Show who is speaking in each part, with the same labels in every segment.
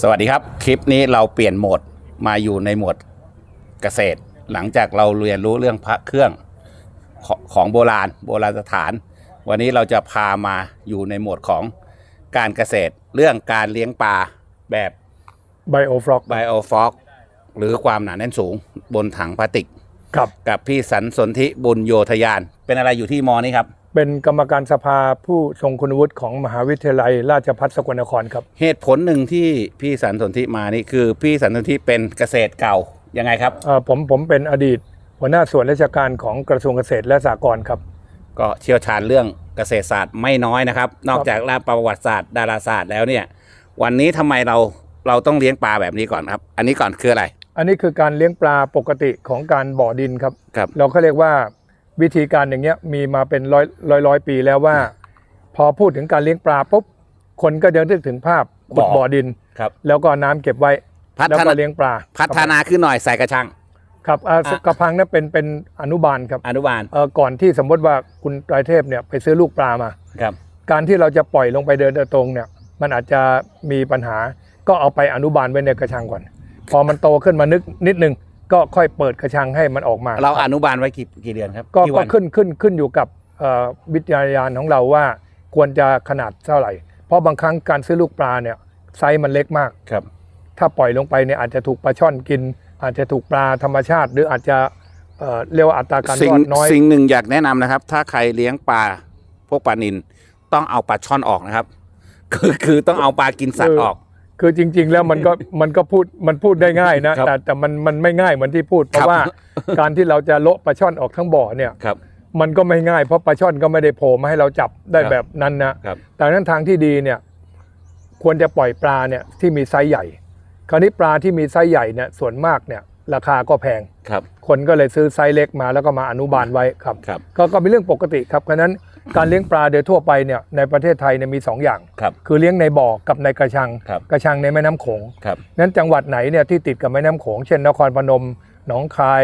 Speaker 1: สวัสดีครับ คลิปนี้เราเปลี่ยนโหมดมาอยู่ในโหมดเกษตร หลังจากเราเรียนรู้เรื่องพระเครื่องขของโบราณ โบราณสถาน วันนี้เราจะพามาอยู่ในโหมดของการเกษตร เรื่องการเลี้ยงปลาแบบ
Speaker 2: ไบโอฟล็อก
Speaker 1: ไบโอฟอกหรือความหนาแน่นสูงบนถังพลาสติก
Speaker 2: ครับ
Speaker 1: กับพี่สันสนธิบุญโยธยาน เป็นอะไรอยู่ที่มอนี้ครับ
Speaker 2: เป็นกรรมการสภาผู้ทรงคุณวุฒิของมหาวิทยาลัย ราชภัฏสกลนครครับ
Speaker 1: เหตุผลหนึ่งที่พี่สันสนธิมานี่คือพี่สันสนธิเป็นเกษตรเก่ายังไงครับ
Speaker 2: เอ่อผมผมเป็นอดีต หัวหน้าส่วนราชการของกระทรวงเกษตรและสหกรณ์ครับ
Speaker 1: ก็เชี่ยวชาญเรื่องเกษตรศาสตร์ไม่น้อยนะครับ นอกจากด้านประวัติศาสตร์ดาราศาสตร์แล้วเนี่ย วันนี้ทำไมเราเราต้องเลี้ยงปลาแบบนี้ก่อนครับ อันนี้ก่อนคืออะไร
Speaker 2: อันนี้คือการเลี้ยงปลาปกติของการบ่อดินครับ
Speaker 1: ครับ
Speaker 2: เราก็เรียกว่า วิธีการอย่างเงี้ยมีมาเป็นร้อยร้อยร้อยปีแล้วว่า พอพูดถึงการเลี้ยงปลาปุ๊บคนก็จะนึกถึงภาพขุด
Speaker 1: บ่อ
Speaker 2: บ่อดิน
Speaker 1: ครับ
Speaker 2: แล้วก็น้ำเก็บไว้
Speaker 1: พั
Speaker 2: แล้ว
Speaker 1: ฒ
Speaker 2: ก็
Speaker 1: นา
Speaker 2: เลี้ยงปลา
Speaker 1: พัฒนาขึ้นหน่อยใส่กระชัง
Speaker 2: ครับอ่า
Speaker 1: อะ
Speaker 2: กระพังนั้นเป็นเป็นอนุบาลครับ
Speaker 1: อนุบาล
Speaker 2: เอ่อก่อนที่สมมติว่าคุณไตรเทพเนี่ยไปซื้อลูกปลามา
Speaker 1: ครับ
Speaker 2: การที่เราจะปล่อยลงไปเดินตรงเนี่ย มันอาจจะมีปัญหาก็เอาไปอนุบาลไว้ในกระชังก่อน พอมันโตขึ้นมานึกนิดนึง ก็ค่อยเปิดกระชังให้มันออกมา
Speaker 1: เราอนุบาลไว้กี่กี่เดือนครับ
Speaker 2: ก็
Speaker 1: กี่
Speaker 2: ก็
Speaker 1: วัน
Speaker 2: ขึ้นขึ้นขึ้นอยู่กับเอ่อวิทยาญาณของเราว่าควรจะขนาดเท่าไหร่ เพราะบางครั้งการซื้อลูกปลาเนี่ยไซส์มันเล็กมาก
Speaker 1: ครับ
Speaker 2: ถ้าปล่อยลงไปเนี่ยอาจจะถูกปลาช่อนกิน อาจจะถูกปลาธรรมชาติ หรืออาจจะเอ่อเรียกว่าอัตราการ
Speaker 1: สิ่
Speaker 2: รงอดน้อย
Speaker 1: สิ่งหนึ่งอยากแนะนำนะครับ ถ้าใครเลี้ยงปลาพวกปลานินต้องเอาปลาช่อนออกนะครับ คือคือต้องเอาปลากินสัตว์ออก
Speaker 2: คือจริง ๆ แล้วมันก็มันก็พูดมันพูดได้ง่ายนะ
Speaker 1: ครับ
Speaker 2: แต่แต่มันมันไม่ง่ายเหมือนที่พูด เพ
Speaker 1: ครั
Speaker 2: ราะ
Speaker 1: บ
Speaker 2: ว่าการที่เราจะโละปลาช่อนออกทั้งบ่อเนี่ย
Speaker 1: ครับ
Speaker 2: มันก็ไม่ง่ายเพราะปลาช่อนก็ไม่ได้โผล่มาให้เราจับได้
Speaker 1: ครับ
Speaker 2: แบบนั้นนะครับแต่นั้นทางที่ดีเนี่ย ควรจะปล่อยปลาเนี่ยที่มีไซส์ใหญ่ คราวนี้ปลาที่มีไซส์ใหญ่เนี่ยส่วนมากเนี่ยราคาก็แพง
Speaker 1: ครับ
Speaker 2: คนก็เลยซื้อไซส์เล็กมาแล้วก็มาอนุบาลไว้ครับ
Speaker 1: ครับ
Speaker 2: ก็ก็เป็นเรื่องปกติครับเพราะฉะนั้น การเลี้ยงปลาโดยทั่วไปเนี่ยในประเทศไทยเนี่ยมีสองอย่าง
Speaker 1: ครับ
Speaker 2: คือเลี้ยงในบ่อกับในกระชัง
Speaker 1: ครับ
Speaker 2: กระชังในแม่น้ำโขง
Speaker 1: ครับ
Speaker 2: นั้นจังหวัดไหนเนี่ยที่ติดกับแม่น้ำโขง เช่นนครพนม หนองคาย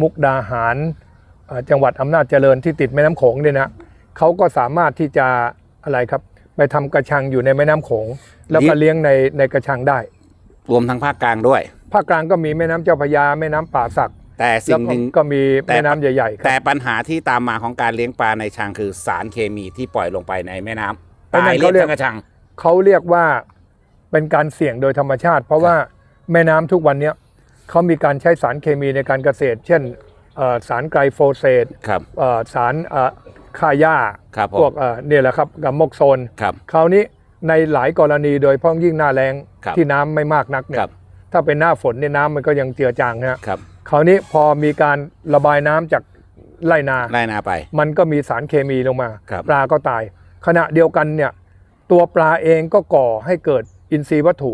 Speaker 2: มุกดาหารเอ่อจังหวัดอำนาจเจริญที่ติดแม่น้ำโขงเนี่ยนะเขาก็สามารถที่จะอะไรครับ ไปทำกระชังอยู่ในแม่น้ำโขง แล้วก็
Speaker 1: นี่
Speaker 2: เลี้ยงในในกระชังได้
Speaker 1: รวมทั้งภาคกลางด้วย
Speaker 2: ภาคกลางก็มีแม่น้ำเจ้าพระยาแม่น้ำป่าสัก
Speaker 1: แต่
Speaker 2: แล้
Speaker 1: สิ่
Speaker 2: ว
Speaker 1: งห
Speaker 2: ก็
Speaker 1: นึ่ง
Speaker 2: ก็มี
Speaker 1: แต่
Speaker 2: แม่น้ำใหญ่ๆค
Speaker 1: แต่
Speaker 2: รับ
Speaker 1: ปัญหาที่ตามมาของการเลี้ยงปลาในชังคือสารเคมีที่ปล่อยลงไปในแม่น้ำ
Speaker 2: ไอ้
Speaker 1: ตา
Speaker 2: นั่
Speaker 1: ย
Speaker 2: น
Speaker 1: เรีย
Speaker 2: เขา
Speaker 1: ก
Speaker 2: เรียก
Speaker 1: ทั้งกระชัง
Speaker 2: เขาเรียกว่าเป็นการเสี่ยงโดยธรรมชาติ เพราะว่าแม่น้ำทุกวันเนี้ยเขามีการใช้สารเคมีในการเกษตร เช่นเอ่อสารไกลโฟเซต
Speaker 1: ครับ
Speaker 2: เอ่อสารเอ่อฆ่าหญ้า
Speaker 1: ครับผ
Speaker 2: พว
Speaker 1: ม
Speaker 2: กเอ่อเนี่ยแหละครับกัมมกโซน
Speaker 1: ครับ
Speaker 2: คราวนี้ในหลายกรณีโดยเฉพ้องยิ่งหน้าแรง
Speaker 1: ครับ
Speaker 2: ที่น้ำไม่มากนักเนี่
Speaker 1: ครั
Speaker 2: ย
Speaker 1: บ
Speaker 2: ถ้าเป็นหน้าฝนเนี่ยน้ำมันก็ยังเจือจางนะฮะ
Speaker 1: ครับ
Speaker 2: คราวนี้พอมีการระบายน้ำจากไร่นา
Speaker 1: ไล่นาไป
Speaker 2: มันก็มีสารเคมีลงมา
Speaker 1: ครับ
Speaker 2: ปลาก็ตาย ขณะเดียวกันเนี่ยตัวปลาเองก็ก่อให้เกิดอินทรีย์วัตถุ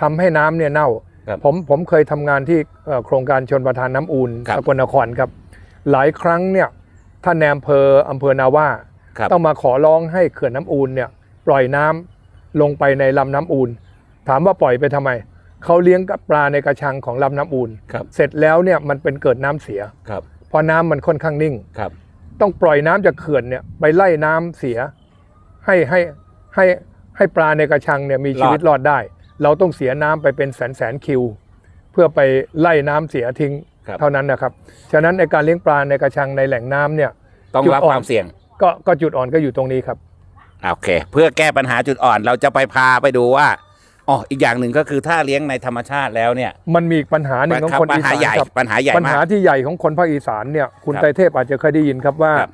Speaker 2: ทำให้น้ำเนี่ยเน่า
Speaker 1: ครับ
Speaker 2: ผมผมเคยทำงานที่เอ่อโครงการชนประทานน้ำอูน
Speaker 1: ครับ
Speaker 2: สกลนครครับ หลายครั้งเนี่ยท่านในอำเภออำเภอนาว่า
Speaker 1: ครับ
Speaker 2: ต้องมาขอร้องให้เขื่อนน้ำอูนเนี่ยปล่อยน้ำลงไปในลำน้ำอูน ถามว่าปล่อยไปทำไม เขาเลี้ยงกับปลาในกระชังของลำน้ำอูน
Speaker 1: ครับ
Speaker 2: เสร็จแล้วเนี่ยมันเป็นเกิดน้ำเสีย
Speaker 1: ครับ
Speaker 2: เพราะน้ำมันค่อนข้างนิ่ง
Speaker 1: ครับ
Speaker 2: ต้องปล่อยน้ำจากเขื่อนเนี่ยไปไล่น้ำเสีย ให้ให้ให้ให้ปลาในกระชังเนี่ยมีชีวิตรอดได้ เราต้องเสียน้ำไปเป็นแสนแสนคิว เพื่อไปไล่น้ำเสียทิ้ง
Speaker 1: ครับ
Speaker 2: เท่านั้นนะครับฉะนั้นในการเลี้ยงปลาในกระชังในแหล่งน้ำเนี่ย
Speaker 1: ต้อง
Speaker 2: จุด
Speaker 1: รับ
Speaker 2: อ่อน
Speaker 1: ความเสี่ยง
Speaker 2: ก็ก็จุดอ่อนก็อยู่ตรงนี้ครับ
Speaker 1: อะโอเค เพื่อแก้ปัญหาจุดอ่อนเราจะไปพาไปดูว่า อ๋ออีกอย่างหนึ่งก็คือถ้าเลี้ยงในธรรมชาติแล้วเนี่ย
Speaker 2: มันมีอีกปัญหาหนึ่งของคน
Speaker 1: ปัญ
Speaker 2: อี
Speaker 1: หา
Speaker 2: สาน
Speaker 1: ใหญ่
Speaker 2: ครับ
Speaker 1: ปัญหาใหญ่
Speaker 2: ปัญ
Speaker 1: มา
Speaker 2: หาก ที่ใหญ่ของคนภาคอีสานเนี่ยคุณ
Speaker 1: ครับ
Speaker 2: ไตรเทพอาจจะเคยได้ยินครับว่า
Speaker 1: ครับ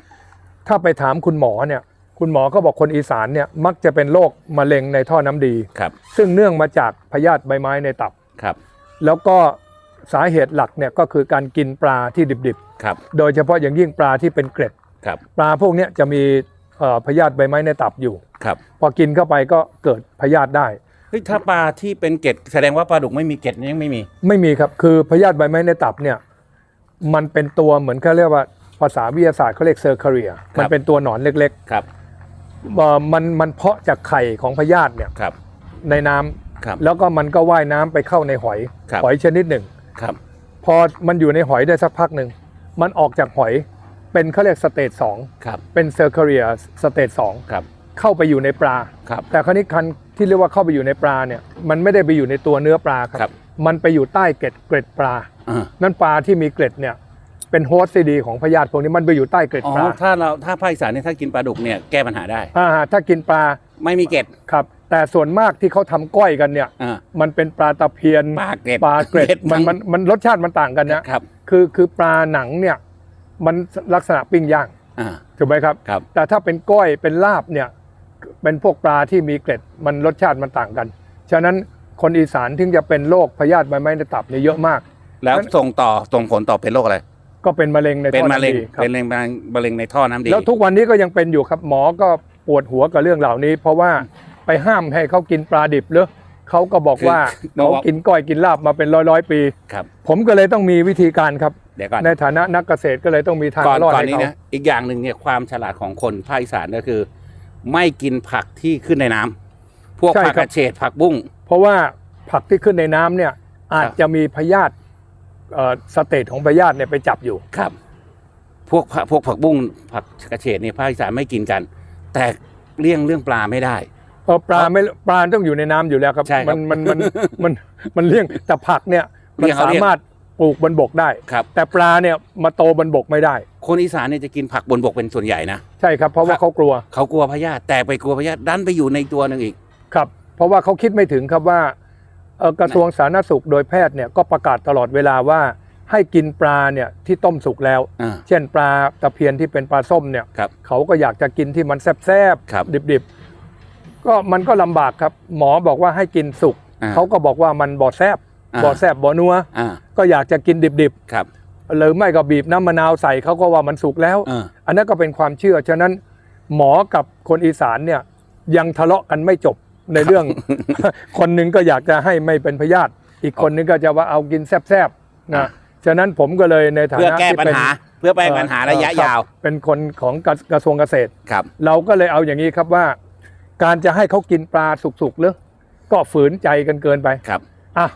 Speaker 2: ถ้าไปถามคุณหมอเนี่ย คุณหมอก็บอกคนอีสานเนี่ยมักจะเป็นโรคมะเร็งในท่อน้ำดี
Speaker 1: ครับ
Speaker 2: ซึ่งเนื่องมาจากพยาธิใบไม้ในตับ
Speaker 1: ครับ
Speaker 2: แล้วก็สาเหตุหลักเนี่ยก็คือการกินปลาที่ดิบ
Speaker 1: ครับ
Speaker 2: ๆ โดยเฉพาะอย่างยิ่งปลาที่เป็นเกล็ด
Speaker 1: ครับ
Speaker 2: ปลาพวกเนี้ยจะมีเอ่อพยาธิใบไม้ในตับอยู่
Speaker 1: ครับ
Speaker 2: พอกินเข้าไปก็เกิดพยาธิได้
Speaker 1: เฮ้ยถ้าปลาที่เป็นเกล็ดแสดงว่าปลาดุกไม่มีเกล็ดนี่ยังไม่มี
Speaker 2: ไม่มีครับ คือพยาธิใบไม้ในตับเนี่ย มันเป็นตัวเหมือนเขาเรียกว่าภาษาวิทยาศาสตร์เขาเรียกเซอร์คาเรีย
Speaker 1: ครับ
Speaker 2: มันเป็นตัวหนอนเล็ก
Speaker 1: ครับ
Speaker 2: ๆเอ่อมันมันเพาะจากไข่ของพยาธิเนี่ย
Speaker 1: ครับ
Speaker 2: ในน้ำ
Speaker 1: ครับ
Speaker 2: แล้วก็มันก็ว่ายน้ำไปเข้าในหอย
Speaker 1: ครับ
Speaker 2: หอยชนิดหนึ่ง
Speaker 1: ครับ
Speaker 2: พอมันอยู่ในหอยได้สักพักหนึ่ง มันออกจากหอยเป็นเขาเรียกสเตจสอง
Speaker 1: ครับ
Speaker 2: เป็นเซอร์เคเรียสเตจสอง
Speaker 1: ครับ
Speaker 2: เข้าไปอยู่ในปลา
Speaker 1: ครับ
Speaker 2: แต่คราวนี้การ ที่เรียกว่าเข้าไปอยู่ในปลาเนี่ยมันไม่ได้ไปอยู่ในตัวเนื้อปลาค
Speaker 1: ครั
Speaker 2: รับ มันไปอยู่ใต้เกล็ดเกล็ดปลา
Speaker 1: อ่า
Speaker 2: นั่นปลาที่มีเกล็ดเนี่ยเป็นโฮสต์ที่ดีของพยาธิพวกนี้มันไปอยู่ใต้เกล็ด
Speaker 1: อ๋อ
Speaker 2: ปลา
Speaker 1: ถ้าเราถ้าภาคอีสานเนี่ยถ้ากินปลาดุกเนี่ยแก้ปัญหาได้
Speaker 2: อ่าถ้ากินปลา
Speaker 1: ไม่มีเกล็ด
Speaker 2: ครับ แต่ส่วนมากที่เขาทำก้อยกันเนี่ย
Speaker 1: อ่า
Speaker 2: มันเป็นปลาตะเพียน
Speaker 1: ปลาเกล็ด
Speaker 2: ปลาเกล็ดมัน
Speaker 1: ทั้ง
Speaker 2: มันมันรสชาติมันต่างกันนะ ครับคือคือปลาหนังเนี่ยมันลักษณะปิ้งย่าง
Speaker 1: อ่า
Speaker 2: ถูกไหมครับ
Speaker 1: ครับ
Speaker 2: แต่ถ้าเป็นก้อยเป็นลาบเนี่ย เป็นพวกปลาที่มีเกล็ดมันรสชาติมันต่างกัน ฉะนั้นคนอีสานถึงจะเป็นโรคพยาธิใบไม้ในตับเนี่ยเยอะมาก
Speaker 1: แล้วส่งต่อส่งผลต่อเป็นโรคอะไร
Speaker 2: ก็เป็นมะเร็งใน
Speaker 1: เป็น
Speaker 2: ท่อ
Speaker 1: มะเร็ง
Speaker 2: น้ำดีครับ
Speaker 1: เป็นมะเร็งมะเร็งในท่อน้ำดี
Speaker 2: แล้วทุกวันนี้ก็ยังเป็นอยู่ครับหมอก็ปวดหัวกับเรื่องเหล่านี้ เพราะว่าไปห้ามให้เขากินปลาดิบหรือเขาก็บอกว่าเขากินก้อยกินลาบมาเป็นร้อยร้อยๆปี
Speaker 1: ครับ
Speaker 2: ผมก็เลยต้องมีวิธีการครับ
Speaker 1: เดี๋ยวก่อน
Speaker 2: ในฐานะนักเกษตรก็เลยต้องมีทาง
Speaker 1: ก่อน
Speaker 2: รอด
Speaker 1: ก่อน
Speaker 2: ให้
Speaker 1: นี้
Speaker 2: เขา
Speaker 1: นะอีกอย่างหนึ่งเนี่ยความฉลาดของคนภาคอีสานก็คือ ไม่กินผักที่ขึ้นในน้ำพวกผักกระเฉดผักบุ้ง
Speaker 2: เพราะว่าผักที่ขึ้นในน้ำเนี่ยอาจจะมีพยาธิเอ่อสเตจของพยาธิเนี่ยไปจับอยู่
Speaker 1: ครับ พวกผักพวกผักบุ้งผักกระเฉดเนี่ยภาคอีสานไม่กินกัน แต่เลี่ยงเรื่องปลาไม่ได้
Speaker 2: เออปลาไม่ปลาต้องอยู่ในน้ำอยู่แล้วครับ
Speaker 1: ใช่ครับ
Speaker 2: มันมันมันมันมันเลี่ยงแต่ผักเนี่ยมัน
Speaker 1: เลี่ยงเขา
Speaker 2: สา
Speaker 1: เลี่ยง
Speaker 2: มารถ ปลูกบนบกได้
Speaker 1: ครับ
Speaker 2: แต่ปลาเนี่ยมาโตบนบกไม่ได้
Speaker 1: คนอีสานเนี่ยจะกินผักบนบกเป็นส่วนใหญ่นะ
Speaker 2: ใช่ครับ เพราะว่า
Speaker 1: ครับ
Speaker 2: เขากลัว
Speaker 1: เขากลัวพยาธิแต่ไปกลัวพยาธิดันไปอยู่ในตัวหนึ่งอีก
Speaker 2: ครับ เพราะว่าเขาคิดไม่ถึงครับว่าเอ่อกระทรวงสาธารณสุขโดยแพทย์เนี่ยก็ประกาศตลอดเวลาว่า ให้กินปลาเนี่ยที่ต้มสุกแล้ว
Speaker 1: อ่า
Speaker 2: เช่นปลาตะเพียนที่เป็นปลาส้มเนี่ย
Speaker 1: ครับ
Speaker 2: เขาก็อยากจะกินที่มันแซบ
Speaker 1: ครับ
Speaker 2: ๆดิบๆก็มันก็ลำบากครับ หมอบอกว่าให้กินสุก
Speaker 1: อ่า
Speaker 2: เขาก็บอกว่ามันบ่อแซบ
Speaker 1: อ่า
Speaker 2: บ่อแซบบ่อนัว
Speaker 1: อ่า
Speaker 2: ก็อยากจะกินดิบ
Speaker 1: ครับ
Speaker 2: ๆหรือไม่ก็บีบน้ำมะนาวใส่เขาก็ว่ามันสุกแล้ว
Speaker 1: อ่า
Speaker 2: อันนั้นก็เป็นความเชื่อ ฉะนั้นหมอกับคนอีสานเนี่ยยังทะเลาะกันไม่จบในเรื่อง คนหนึ่งก็อยากจะให้ไม่เป็นพยาธิอีกคนหนึงก็จะว่าเอากินแซบๆนะฉะนั้นผมก็เลยในฐา
Speaker 1: เพื่อ
Speaker 2: นะ
Speaker 1: แก้
Speaker 2: ที่
Speaker 1: ปัญ
Speaker 2: เป็น
Speaker 1: หาเพื่อไปปัญหาระยะ
Speaker 2: เอ่อครับ
Speaker 1: ยาว
Speaker 2: เป็นคนของกระกระทรวงเกษตร
Speaker 1: ครับ
Speaker 2: เราก็เลยเอาอย่างนี้ครับว่า การจะให้เขากินปลาสุกๆหรือก็ฝืนใจกันเกินไป
Speaker 1: ครับ
Speaker 2: อะ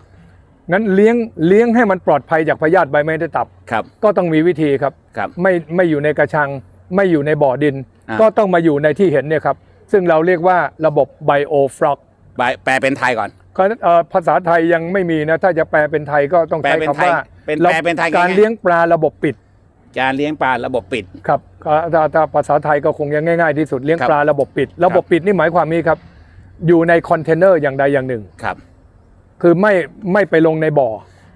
Speaker 2: งั้นเลี้ยงเลี้ยงให้มันปลอดภัยจากพยาธิใบไม้ในตับ
Speaker 1: ครับ
Speaker 2: ก็ต้องมีวิธีครับ
Speaker 1: ครับ
Speaker 2: ไม่ไม่อยู่ในกระชัง ไม่อยู่ในบ่อดิน
Speaker 1: อ่า
Speaker 2: ก็ต้องมาอยู่ในที่เห็นเนี่ยครับ ซึ่งเราเรียกว่าระบบไบโอฟลอก
Speaker 1: แปลแปลเป็นไทยก่อน
Speaker 2: ภาษาไทยยังไม่มีนะ ถ้าจะแปลเป็นไทยก็ต้อง
Speaker 1: แปล
Speaker 2: ใช้
Speaker 1: เป็น
Speaker 2: คำว่า
Speaker 1: ไทยเป็นแปลเป็นไทย
Speaker 2: การ
Speaker 1: ง่ายๆ
Speaker 2: เลี้ยงปลาระบบปิด
Speaker 1: การเลี้ยงปลาระบบปิด
Speaker 2: ครับก็ถ้าถ้าภาษาไทยก็คงยังง่ายๆที่สุดเลี้ยง
Speaker 1: ครับ
Speaker 2: ปลาระบบปิด ระบบปิดนี่หมายความนี้ครับ อยู่ในคอนเทนเนอร์อย่างใดอย่างหนึ่ง
Speaker 1: ครับ
Speaker 2: คือไม่ไม่ไปลงในบ่อ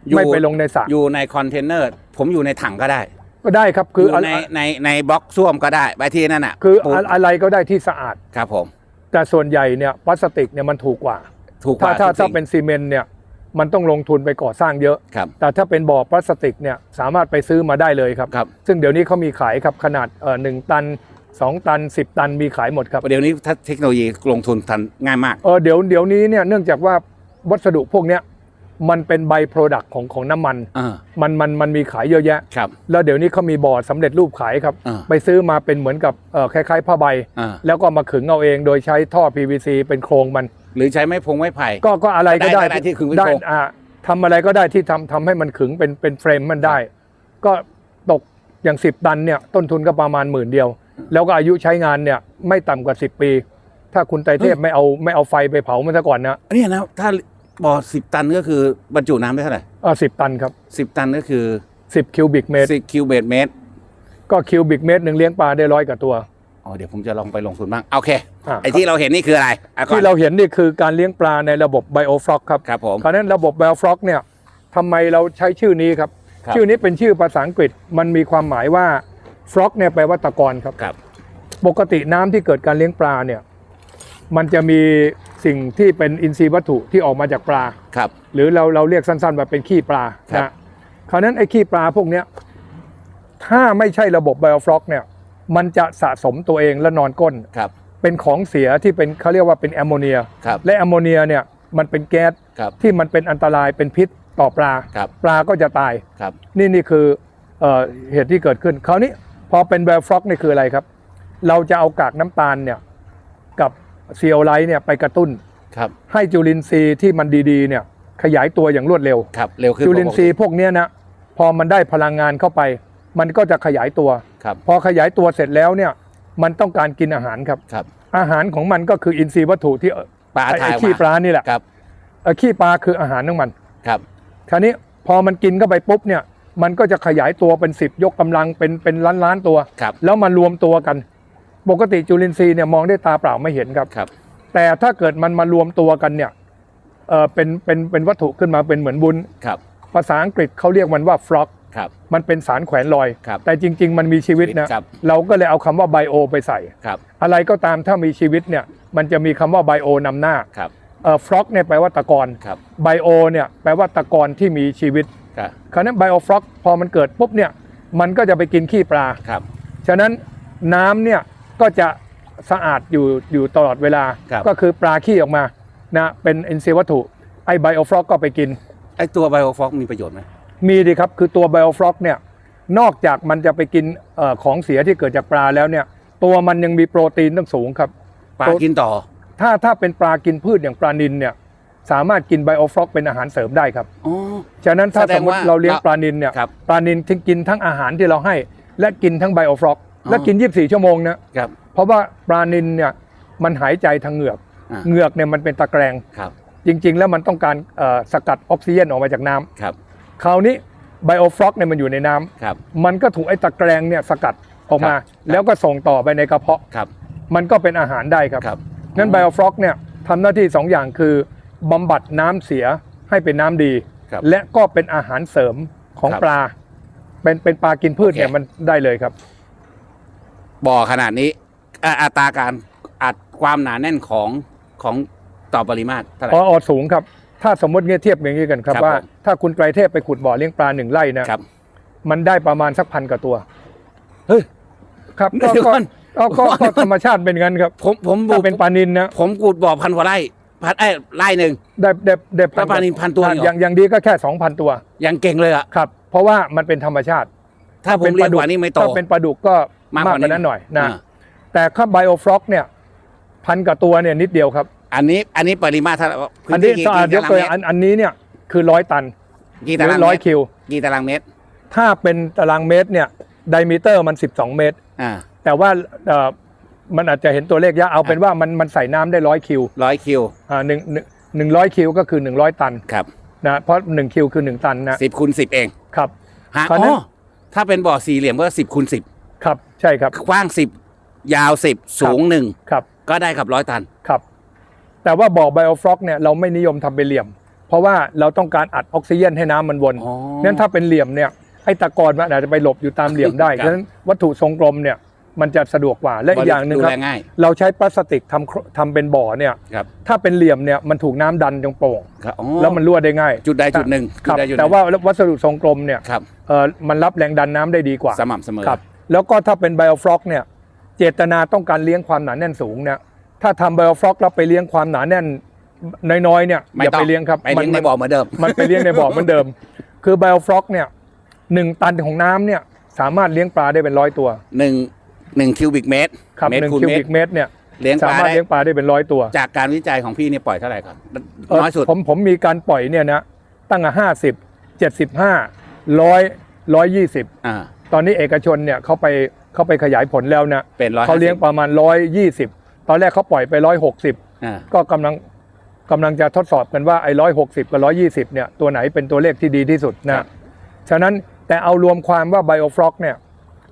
Speaker 1: อยู่
Speaker 2: ไม่ไปลงในสระ
Speaker 1: อยู่ในคอนเทนเนอร์ ผมอยู่ในถังก็ได้
Speaker 2: ก็ได้ครับคือ
Speaker 1: อยู่
Speaker 2: อะ
Speaker 1: ในในในบล็อกส้วมก็ได้ไปที่นั่นอะ
Speaker 2: คือ
Speaker 1: ปุ๊บ
Speaker 2: อะอะไรก็ได้ที่สะอาด
Speaker 1: ครับผม
Speaker 2: แต่ส่วนใหญ่เนี่ยพลาสติกเนี่ยมันถูกกว่า
Speaker 1: ถูกก
Speaker 2: ถ้า
Speaker 1: ว่า
Speaker 2: ถ้า
Speaker 1: ทุก
Speaker 2: ถ้า
Speaker 1: สิ่ง
Speaker 2: เป็นซีเมนต์เนี่ยมันต้องลงทุนไปก่อสร้างเยอะ
Speaker 1: ครับ
Speaker 2: แต่ถ้าเป็นบ่อพลาสติกเนี่ยสามารถไปซื้อมาได้เลยครับ
Speaker 1: ครับ
Speaker 2: ซึ่งเดี๋ยวนี้เขามีขายครับขนาดเอ่อหนึ่งตัน 2 ตัน 10 ตันมีขายหมดครับ
Speaker 1: เดี๋ยวนี้ถ้าเทคโนโลยีลงทุนทันง่ายมาก
Speaker 2: เออเดี๋ยวเดี๋ยวนี้เนี่ยเนื่องจากว่า วัสดุพวกเนี้ยมันเป็นไบโปรดักต์ของของน้ำมัน
Speaker 1: อ่า
Speaker 2: มันมันมันมีขายเยอะแยะ
Speaker 1: ครับ
Speaker 2: แล้วเดี๋ยวนี้เขามีบอร์ดสำเร็จรูปขายครับ
Speaker 1: อ่า
Speaker 2: ไปซื้อมาเป็นเหมือนกับเอ่อคล้ายๆผ้าใบ
Speaker 1: อ่า
Speaker 2: แล้วก็มาขึงเอาเองโดยใช้ท่อ PVC เป็นโครงมัน
Speaker 1: หรือใช้ไม้พงไม้ไผ่
Speaker 2: ก็ก็อะไรก็ได้
Speaker 1: ได้ได้ที่ขึงเป็น
Speaker 2: ได้
Speaker 1: โครง
Speaker 2: อ่าทำอะไรก็ได้ที่ทำทำให้มันขึงเป็นเป็นเฟรมมันได้ ก็ตกอย่าง10ตันเนี่ยต้นทุนก็ประมาณหมื่นเดียว แล้วก็อายุใช้งานเนี่ยไม่ต่ำกว่า10ปี ถ้าคุณไตรเทพไม่เอาไม่เอาไฟไปเผามันซะก่อนนะ
Speaker 1: เนี่ยนะถ้า บ่อสิบตันก็คือบรรจุน้ำได้เท่าไหร่
Speaker 2: เออสิตันครับ
Speaker 1: สิบตันก็คือ
Speaker 2: 10คิวบิกเมตร
Speaker 1: สิบคิวเบตเมตร
Speaker 2: ก็คิวบิกเมตรหนึ่งเลี้ยงปลาได้ร้อยกว่าตัว
Speaker 1: อ๋อเดี๋ยวผมจะลองไปลงทุนบ้าง โอเค
Speaker 2: อ่า
Speaker 1: ไอ้ที่เราเห็นนี่คืออะไรอะก่อน
Speaker 2: ที่เราเห็นนี่คือการเลี้ยงปลาในระบบไบโอฟลอกครับ
Speaker 1: ครับผม
Speaker 2: คราวนั้นระบบไบโอฟลอกเนี่ยทำไมเราใช้ชื่อนี้ครับ
Speaker 1: ครับ
Speaker 2: ชื่อนี้เป็นชื่อภาษาอังกฤษ มันมีความหมายว่าฟลอกเนี่ยแปลว่าตะกอนครับ
Speaker 1: ครับ
Speaker 2: ปกติน้ำที่เกิดการเลี้ยงปลาเนี่ย มันจะมี สิ่งที่เป็นอินทรีย์วัตถุที่ออกมาจากปลา
Speaker 1: ครับ
Speaker 2: หรือเราเราเรียกสั้นๆว่าเป็นขี้ปลา
Speaker 1: ครับ
Speaker 2: นะคราวนั้นไอ้ขี้ปลาพวกเนี้ยถ้าไม่ใช่ระบบไบโอฟลอกเนี่ย มันจะสะสมตัวเองและนอนก้น
Speaker 1: ครับ
Speaker 2: เป็นของเสียที่เป็นเขาเรียกว่าเป็นแอมโมเนีย
Speaker 1: ครับ
Speaker 2: และแอมโมเนียเนี่ยมันเป็นแก๊ส
Speaker 1: ครับ
Speaker 2: ที่มันเป็นอันตรายเป็นพิษต่อปลา
Speaker 1: ครับ
Speaker 2: ปลาก็จะตาย
Speaker 1: ครับ
Speaker 2: นี่นี่คือเอ่อเหตุที่เกิดขึ้น คราวนี้พอเป็นไบโอฟลอกนี่คืออะไรครับ เราจะเอากากน้ำตาลเนี่ย กับซีโอไลท์เนี่ยไปกระตุ้น
Speaker 1: ครับ
Speaker 2: ให้จุลินทรีย์ที่มันดีๆเนี่ยขยายตัวอย่างรวดเร็ว
Speaker 1: ครับ เร็วขึ้น
Speaker 2: จุลินทรีย์พวกเนี้ยนะพอมันได้พลังงานเข้าไป มันก็จะขยายตัว
Speaker 1: ครับ
Speaker 2: พอขยายตัวเสร็จแล้วเนี่ยมันต้องการกินอาหารครับ
Speaker 1: ครับ
Speaker 2: อาหารของมันก็คืออินทรีย์วัตถุที่
Speaker 1: ปลา
Speaker 2: ไอ้
Speaker 1: ถ่าย
Speaker 2: ไอ้
Speaker 1: ออก
Speaker 2: ขี้ป
Speaker 1: มา
Speaker 2: ลานี่แหละ
Speaker 1: ครับ
Speaker 2: เอ่อขี้ปลาคืออาหารของมัน
Speaker 1: ครับ
Speaker 2: คราวนี้พอมันกินเข้าไปปุ๊บเนี่ยมันก็จะขยายตัวเป็นสิบยกกำลังเป็นเป็นล้านล้านๆตัว
Speaker 1: ครับ
Speaker 2: แล้วมารวมตัวกัน ปกติจุลินทรีย์เนี่ยมองด้วยตาเปล่าไม่เห็นครับ
Speaker 1: ครับ
Speaker 2: แต่ถ้าเกิดมันมารวมตัวกันเนี่ยเออเป็นเป็นเป็นวัตถุขึ้นมาเป็นเหมือนบุญ
Speaker 1: ครับ
Speaker 2: ภาษาอังกฤษเขาเรียกมันว่าฟล็อก
Speaker 1: ครับ
Speaker 2: มันเป็นสารแขวนลอย
Speaker 1: ครับ
Speaker 2: แต่จริง ๆ มันมีชีวิตนะครับ เราก็เลยเอาคำว่าไบโอไปใส่
Speaker 1: ครับ
Speaker 2: อะไรก็ตามถ้ามีชีวิตเนี่ยมันจะมีคำว่าไบโอนำหน้า
Speaker 1: ครับ
Speaker 2: เอ่อฟล็อกเนี่ยแปลว่าตะกอน
Speaker 1: ครับ
Speaker 2: ไบโอเนี่ยแปลว่าตะกอนที่มีชีวิต
Speaker 1: ครับ
Speaker 2: คราวนั้นไบโอฟล็อกพอมันเกิดปุ๊บเนี่ยมันก็จะไปกินขี้ปลา
Speaker 1: ครับ
Speaker 2: ฉะนั้นน้ำเนี่ย ก็จะสะอาดอยู่อยู่ตลอดเวลา
Speaker 1: ครับ
Speaker 2: ก็คือปลาขี้ออกมานะเป็นอินทรีย์วัตถุไอไบโอฟล็อกก็ไปกิน
Speaker 1: ไอตัวไบโอฟอกมีประโยชน์ไหม
Speaker 2: มีดีครับ คือตัวไบโอฟล็อกเนี่ยนอกจากมันจะไปกินเออของเสียที่เกิดจากปลาแล้วเนี่ยตัวมันยังมีโปรตีนตั้งสูงครับ
Speaker 1: ปลากินต่อ
Speaker 2: ถ้าถ้าเป็นปลากินพืชอย่างปลานิลเนี่ยสามารถกินไบโอฟล็อกเป็นอาหารเสริมได้ครับ
Speaker 1: อ๋อ
Speaker 2: ฉะนั้นถ้า
Speaker 1: แสด
Speaker 2: ส
Speaker 1: ง
Speaker 2: มมติ
Speaker 1: ว่า
Speaker 2: เราเลี้ยง
Speaker 1: เรา
Speaker 2: ปลานิลเนี่ย
Speaker 1: ครับ
Speaker 2: ปลานิลทิ้งกินทั้งอาหารที่เราให้ และกินทั้งไบโอฟล็อก
Speaker 1: อ๋อ
Speaker 2: และกิน 24 ชั่วโมงนะครับ เพราะว่าปลานิลเนี่ยมันหายใจทางเหงือก
Speaker 1: อ่า
Speaker 2: เหงือกเนี่ยมันเป็นตะแกรง
Speaker 1: ครับ
Speaker 2: จริง ๆ แล้วมันต้องการเอ่อสกัดออกซิเจนออกมาจากน้ำ
Speaker 1: ครับ
Speaker 2: คราวนี้ไบโอฟล็อกเนี่ยมันอยู่ในน้ำ
Speaker 1: ครับ
Speaker 2: มันก็ถูกไอ้ตะแกรงเนี่ยสกัดออกมา
Speaker 1: ครับ
Speaker 2: แล้วก็ส่งต่อไปในกระเพาะ
Speaker 1: ครับ
Speaker 2: มันก็เป็นอาหารได้ครับ
Speaker 1: ครับ
Speaker 2: งั้นไบโอฟล็อกเนี่ยทำหน้าที่สองอย่างคือบำบัดน้ำเสียให้เป็นน้ำดี
Speaker 1: ครับ
Speaker 2: และก็เป็นอาหารเสริมของ
Speaker 1: ครับ
Speaker 2: ปลา เป็นเป็นปลากินพืชเนี่ย
Speaker 1: โอเค
Speaker 2: มันได้เลยครับ
Speaker 1: บ่อขนาดนี้อ่าอัตราการอัดความหนาแน่นของของต่อปริมาตรเท่าไหร่
Speaker 2: ออสูงครับ ถ้าสมมติเงี้ยเทียบอย่างนี้กันครับ
Speaker 1: ครับ
Speaker 2: ว่า
Speaker 1: ผม
Speaker 2: ถ้าคุณไตรเทพไปขุดบ่อเลี้ยงปลาหนึ่งไร่นะครับ มันได้ประมาณสักพันกว่าตัว
Speaker 1: เฮ้ย
Speaker 2: ครับ
Speaker 1: เดี๋
Speaker 2: ก็
Speaker 1: ยว
Speaker 2: ก็
Speaker 1: ก่อน
Speaker 2: ก็ก็ก็ธรรมชาติเป็นงั้นครับ
Speaker 1: ผมผม
Speaker 2: ถ้าเป็นปลานินนะ
Speaker 1: ผมกูดบ่อพันกว่าไร่พันไอ้ยไร่หนึ่ง
Speaker 2: ได้ได้ได้
Speaker 1: แล้วปลานิลพันตัวเหรอ
Speaker 2: อย่างอย่างดีก็แค่2,000ตัว
Speaker 1: ยังเก่งเลยอะ
Speaker 2: ครับ เพราะว่ามันเป็นธรรมชาติ
Speaker 1: ถ้าผมเลี้ยงกว่านี้ไม่โต
Speaker 2: ถ้าเป็นปลาดุกก็
Speaker 1: มาก
Speaker 2: มาก
Speaker 1: ก
Speaker 2: ก
Speaker 1: ว่า
Speaker 2: ว่านั้นหน่อยนะ
Speaker 1: อ่า
Speaker 2: แต่ถ้าไบโอฟล็อกเนี่ยพันกับตัวเนี่ยนิดเดียวครับ
Speaker 1: อันนี้อันนี้ปริมาตรเท่าไหร่
Speaker 2: อันนี้
Speaker 1: พื้ที่
Speaker 2: สะอาดย
Speaker 1: กี่
Speaker 2: กตัวอย่าง
Speaker 1: ตารางเมตร
Speaker 2: อันอันนี้เนี่ยคือร้อยตัน
Speaker 1: กี่
Speaker 2: ห
Speaker 1: ตา
Speaker 2: รื
Speaker 1: ราง
Speaker 2: อ
Speaker 1: เม
Speaker 2: ร้อย
Speaker 1: ตร
Speaker 2: คิว
Speaker 1: กี่ตารางเมตร
Speaker 2: ถ้าเป็นตารางเมตรเนี่ยไดมิเตอร์มัน 12 เมตร
Speaker 1: อ่า
Speaker 2: แต่ว่าเอ่อมันอาจจะเห็นตัวเลขยากเอาเป็นว่ามันมันใส่น้ำได้ร้อยคิว
Speaker 1: ร้อยคิว
Speaker 2: อ่าหนึ่งหนึ่งหนึ่งร้อยคิวก็คือ100ตัน
Speaker 1: ครับ
Speaker 2: นะเพราะ1คิวคือ1ตันนะ
Speaker 1: สิบคูณสิบเอง
Speaker 2: ครับ
Speaker 1: ฮะ
Speaker 2: คราว
Speaker 1: อ๋
Speaker 2: นั้น
Speaker 1: อถ้าเป็นบ่อสี่เหลี่ยมก็สิบคูณสิบ
Speaker 2: ครับใช่ครับ
Speaker 1: กว้างสิบยาวสิบสูงหนึ่ง
Speaker 2: ครับ
Speaker 1: ก็ได้กับร้อยตัน
Speaker 2: ครับ แต่ว่าบ่อไบโอฟล็อกเนี่ยเราไม่นิยมทำเป็นเหลี่ยม เพราะว่าเราต้องการอัดออกซิเจนให้น้ำมันวน
Speaker 1: อ๋อ
Speaker 2: งั้นถ้าเป็นเหลี่ยมเนี่ยไอ้ตะกอนมันอาจจะไปหลบอยู่ตามเหลี่ยมได้
Speaker 1: ครับ
Speaker 2: ฉะนั้นวัตถุทรงกลมเนี่ยมันจะสะดวกกว่าและอีกอย่างหนึ่ง
Speaker 1: ดู
Speaker 2: ครับ
Speaker 1: แลง่าย
Speaker 2: เราใช้พลาสติกทำโครทำเป็นบ่อเนี่ย
Speaker 1: ครับ
Speaker 2: ถ้าเป็นเหลี่ยมเนี่ยมันถูกน้ำดันจงโป่ง
Speaker 1: ครับอ๋อ
Speaker 2: แล้วมันรั่วได้ง่าย
Speaker 1: จุดใดจุดหนึ่ง
Speaker 2: ครับ
Speaker 1: จุดใดจุดหนึ่ง
Speaker 2: แต่ว่าวัสดุทรงกลมเนี่ย
Speaker 1: ครับ
Speaker 2: เออมันรับแรงดันน้ำได้ดีกว่า
Speaker 1: สม่ำเสมอ
Speaker 2: ครับ แล้วก็ถ้าเป็นไบโอฟล็อกเนี่ยเจตนาต้องการเลี้ยงความหนาแน่นสูงเนี่ยถ้าทำไบโอฟล็อกแล้วไปเลี้ยงความหนาแน่นน้อยๆเนี่ย
Speaker 1: ไม่
Speaker 2: อย่า
Speaker 1: ต้อง
Speaker 2: ไปเลี้ยงครับ
Speaker 1: ไปเลี้ยงใน
Speaker 2: มั
Speaker 1: บ่อเหมือนเดิม
Speaker 2: มันไปเลี้ยงในบ่อเหมือนเดิม คือไบโอฟล็อกเนี่ยหนึ่งตันของน้ำเนี่ยสามารถเลี้ยงปลาได้เป็นร้อยตัว
Speaker 1: หนึ่งหนึ่งคิวบิกเมตร
Speaker 2: ครับ
Speaker 1: เมต
Speaker 2: ห
Speaker 1: ร
Speaker 2: นึ่ง
Speaker 1: คูณ
Speaker 2: คิว
Speaker 1: เมต
Speaker 2: บิ
Speaker 1: ร
Speaker 2: กเมตรเนี่ย
Speaker 1: เลี้ยงป
Speaker 2: สา
Speaker 1: ลา
Speaker 2: มารถ
Speaker 1: ได้
Speaker 2: เลี้ยงปลาได้เป็นร้อยตัว
Speaker 1: จากการวิจัยของพี่นี่ปล่อยเท่าไหร่ครับ
Speaker 2: เอ่อ
Speaker 1: น้อยสุด
Speaker 2: ผมผมมีการปล่อยเนี่ยนะตั้งแต่ห้าสิบเจ็ดสิบห้าร้อยร้อยยี่สิบ
Speaker 1: อ่า
Speaker 2: ตอนนี้เอกชนเนี่ยเขาไปเขาไปขยายผลแล้วนะ
Speaker 1: เป็นร้อย
Speaker 2: เขาเลี้ยงประมาณร้อยยี่สิบตอนแรกเขาปล่อยไปร้อยหกสิบ
Speaker 1: อ่า
Speaker 2: ก็กำลังกำลังจะทดสอบกันว่าไอ้ร้อยหกสิบกับร้อยี่สิบเนี่ยตัวไหนเป็นตัวเลขที่ดีที่สุด
Speaker 1: ครั
Speaker 2: นะ
Speaker 1: บ
Speaker 2: ฉะนั้นแต่เอารวมความว่าไบโอฟล็อกเนี่ย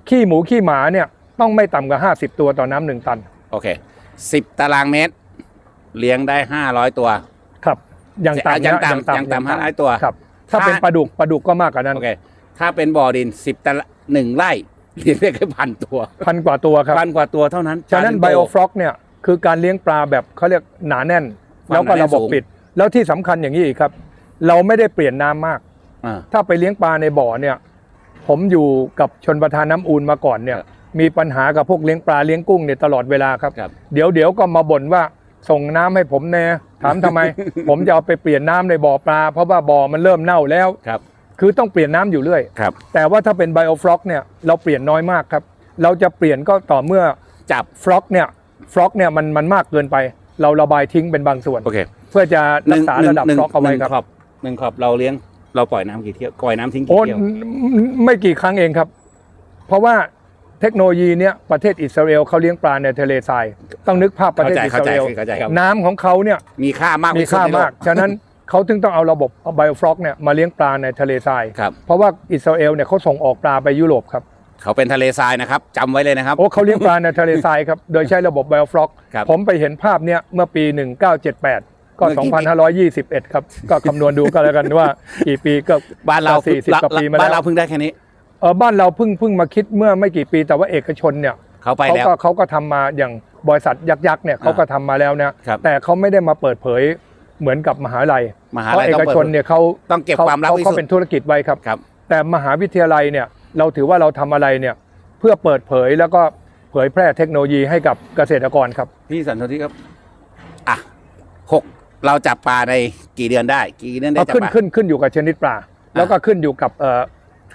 Speaker 2: ขี้หมูขี้หมาเนี่ยต้องไม่ต่ำกว่า50ตัวต่อน้ำหนึ่งตัน
Speaker 1: โอเคสิบตารางเมตร เลี้ยงได้ห้าร้อยตัว
Speaker 2: ครับอย่างต่ำนะ
Speaker 1: อย่างต่ำอย่างต่ำ500ตัว
Speaker 2: ครับถ้า
Speaker 1: ถ้า
Speaker 2: เป็นปลาดุกปลาดุกก็มากกว่านั้น
Speaker 1: โอเคถ้าเป็นบ่อดินสิบตาราง หนึ่งไร่เลี้ยงได้แค่พันตัว
Speaker 2: พันกว่าตัวครับ
Speaker 1: พันกว่าตัวเท่านั้น
Speaker 2: ฉะนั้น
Speaker 1: ปลา
Speaker 2: ไบ
Speaker 1: ถึง
Speaker 2: โอ
Speaker 1: โต
Speaker 2: ฟล็อกเนี่ยคือการเลี้ยงปลาแบบเขาเรียกหนาแน่น
Speaker 1: ความ
Speaker 2: แล้วก็
Speaker 1: หนาแน่น
Speaker 2: ระบบ
Speaker 1: สูง
Speaker 2: ปิด แล้วที่สำคัญอย่างนี้อีกครับ เราไม่ได้เปลี่ยนน้ำมาก
Speaker 1: อ่า
Speaker 2: ถ้าไปเลี้ยงปลาในบ่อเนี่ย ผมอยู่กับชนประทานน้ำอูนมาก่อนเนี่ย
Speaker 1: ครับ
Speaker 2: มีปัญหากับพวกเลี้ยงปลาเลี้ยงกุ้งเนี่ยตลอดเวลาครับ
Speaker 1: ครับ
Speaker 2: เดี๋ยวเดี๋ยวก็มาบ่นว่าส่งน้ำให้ผมแน่ถามทำไม ผมจะเอาไปเปลี่ยนน้ำในบ่อปลา เพราะว่าบ่อมันเริ่มเน่าแล้ว
Speaker 1: ครับ
Speaker 2: คือต้องเปลี่ยนน้ำอยู่เรื่อย
Speaker 1: ครับ
Speaker 2: แต่ว่าถ้าเป็นไบโอฟล็อกเนี่ยเราเปลี่ยนน้อยมากครับ เราจะเปลี่ยนก็ต่อเมื่อ
Speaker 1: จับ
Speaker 2: ฟล็อกเนี่ยฟล็อกเนี่ยมันมันมากเกินไป เราระบายทิ้งเป็นบางส่วน
Speaker 1: โอเค
Speaker 2: เพื่อจะ
Speaker 1: ห
Speaker 2: รั
Speaker 1: นึ่
Speaker 2: ก
Speaker 1: ง
Speaker 2: ษา
Speaker 1: หนึ่
Speaker 2: ระ
Speaker 1: ง
Speaker 2: ดับ
Speaker 1: หนึ่ง
Speaker 2: ฟล็อกเอาไว้
Speaker 1: หนึ่ง
Speaker 2: ครับ
Speaker 1: ขอบหนึ่งขอบเราเลี้ยงเราปล่อยน้ำกี่เที่ยวปล่อยน้ำทิ้งกี่
Speaker 2: โอ้
Speaker 1: เที่ยว
Speaker 2: ไม่กี่ครั้งเองครับ เพราะว่าเททคโนโลยีเนี้ยประเทศอิสราเอลเขาเลี้ยงปลาในทะเลทรายต้องนึกภาพประเทศอิส
Speaker 1: เข้าใจ
Speaker 2: ราเอล
Speaker 1: เข้าใจครับ
Speaker 2: น้ำของเขาเนี่ย
Speaker 1: มีค่ามาก
Speaker 2: มี
Speaker 1: ที่สุด
Speaker 2: ค่า
Speaker 1: ในโล
Speaker 2: มาก ฉะนั้น เขาถึงต้องเอาระบบไบโอฟลอกเนี่ยมาเลี้ยงปลาในทะเลทราย
Speaker 1: ครับ
Speaker 2: เพราะว่าอิสราเอลเนี่ยเขาส่งออกปลาไปยุโรปครับ
Speaker 1: เขาเป็นทะเลทรายนะครับจำไว้เลยนะครับ
Speaker 2: โอ้เขาเลี้ยงปลาในทะเลทรายครับ โดยใช้ระบบไบโอฟลอก
Speaker 1: ครับ
Speaker 2: ผมไปเห็นภาพเนี่ยเมื่อปี 1978 ก็
Speaker 1: เมื่อกี่ปี
Speaker 2: 2521 ครับ ก็คำนวณดูก็แล้วกันว่ากี่ปีก็
Speaker 1: บ้านเรา
Speaker 2: สี่สิบกว่าปีมา
Speaker 1: บ้าน
Speaker 2: แล้
Speaker 1: เรา
Speaker 2: ว
Speaker 1: เพิ่งได้แค่นี้
Speaker 2: เออบ้านเราเพิ่งเพิ่งมาคิดเมื่อไม่กี่ปีแต่ว่าเอกชนเนี่ย
Speaker 1: เขาไป
Speaker 2: เขา
Speaker 1: แล้ว
Speaker 2: ก็เขาก็ทำมาอย่างบริษัทยักษ์ๆเนี่ยเขาก็ทำมาแล้วนะครับแต่เขาไม่ได้มาเปิดเผย เหมือนกับมหาลัย
Speaker 1: มหา
Speaker 2: เพราะ
Speaker 1: ลัย
Speaker 2: เอ
Speaker 1: ต้อง
Speaker 2: ก
Speaker 1: เปิด
Speaker 2: ชนเนี่ยเขา
Speaker 1: ต้องเก็บ
Speaker 2: เขา
Speaker 1: ความลับ
Speaker 2: เขา
Speaker 1: ไว้
Speaker 2: เขา
Speaker 1: สุด
Speaker 2: เป็นธุรกิจไว้ครับ
Speaker 1: ครับ
Speaker 2: แต่มหาวิทยาลัยเนี่ยเราถือว่าเราทำอะไรเนี่ยเพื่อเปิดเผยแล้วก็เผยแพร่เทคโนโลยีให้กับเกษตรกรครับ
Speaker 1: พี่สันทธิครับ อะหกเราจับปลาในกี่เดือนได้ กี่เดือนได้
Speaker 2: เอา
Speaker 1: จับ
Speaker 2: ขึ้น
Speaker 1: ปลา
Speaker 2: ขึ้นขึ้นอยู่กับชนิดปลาแล้วก็ขึ้นอยู่กับเอ่อ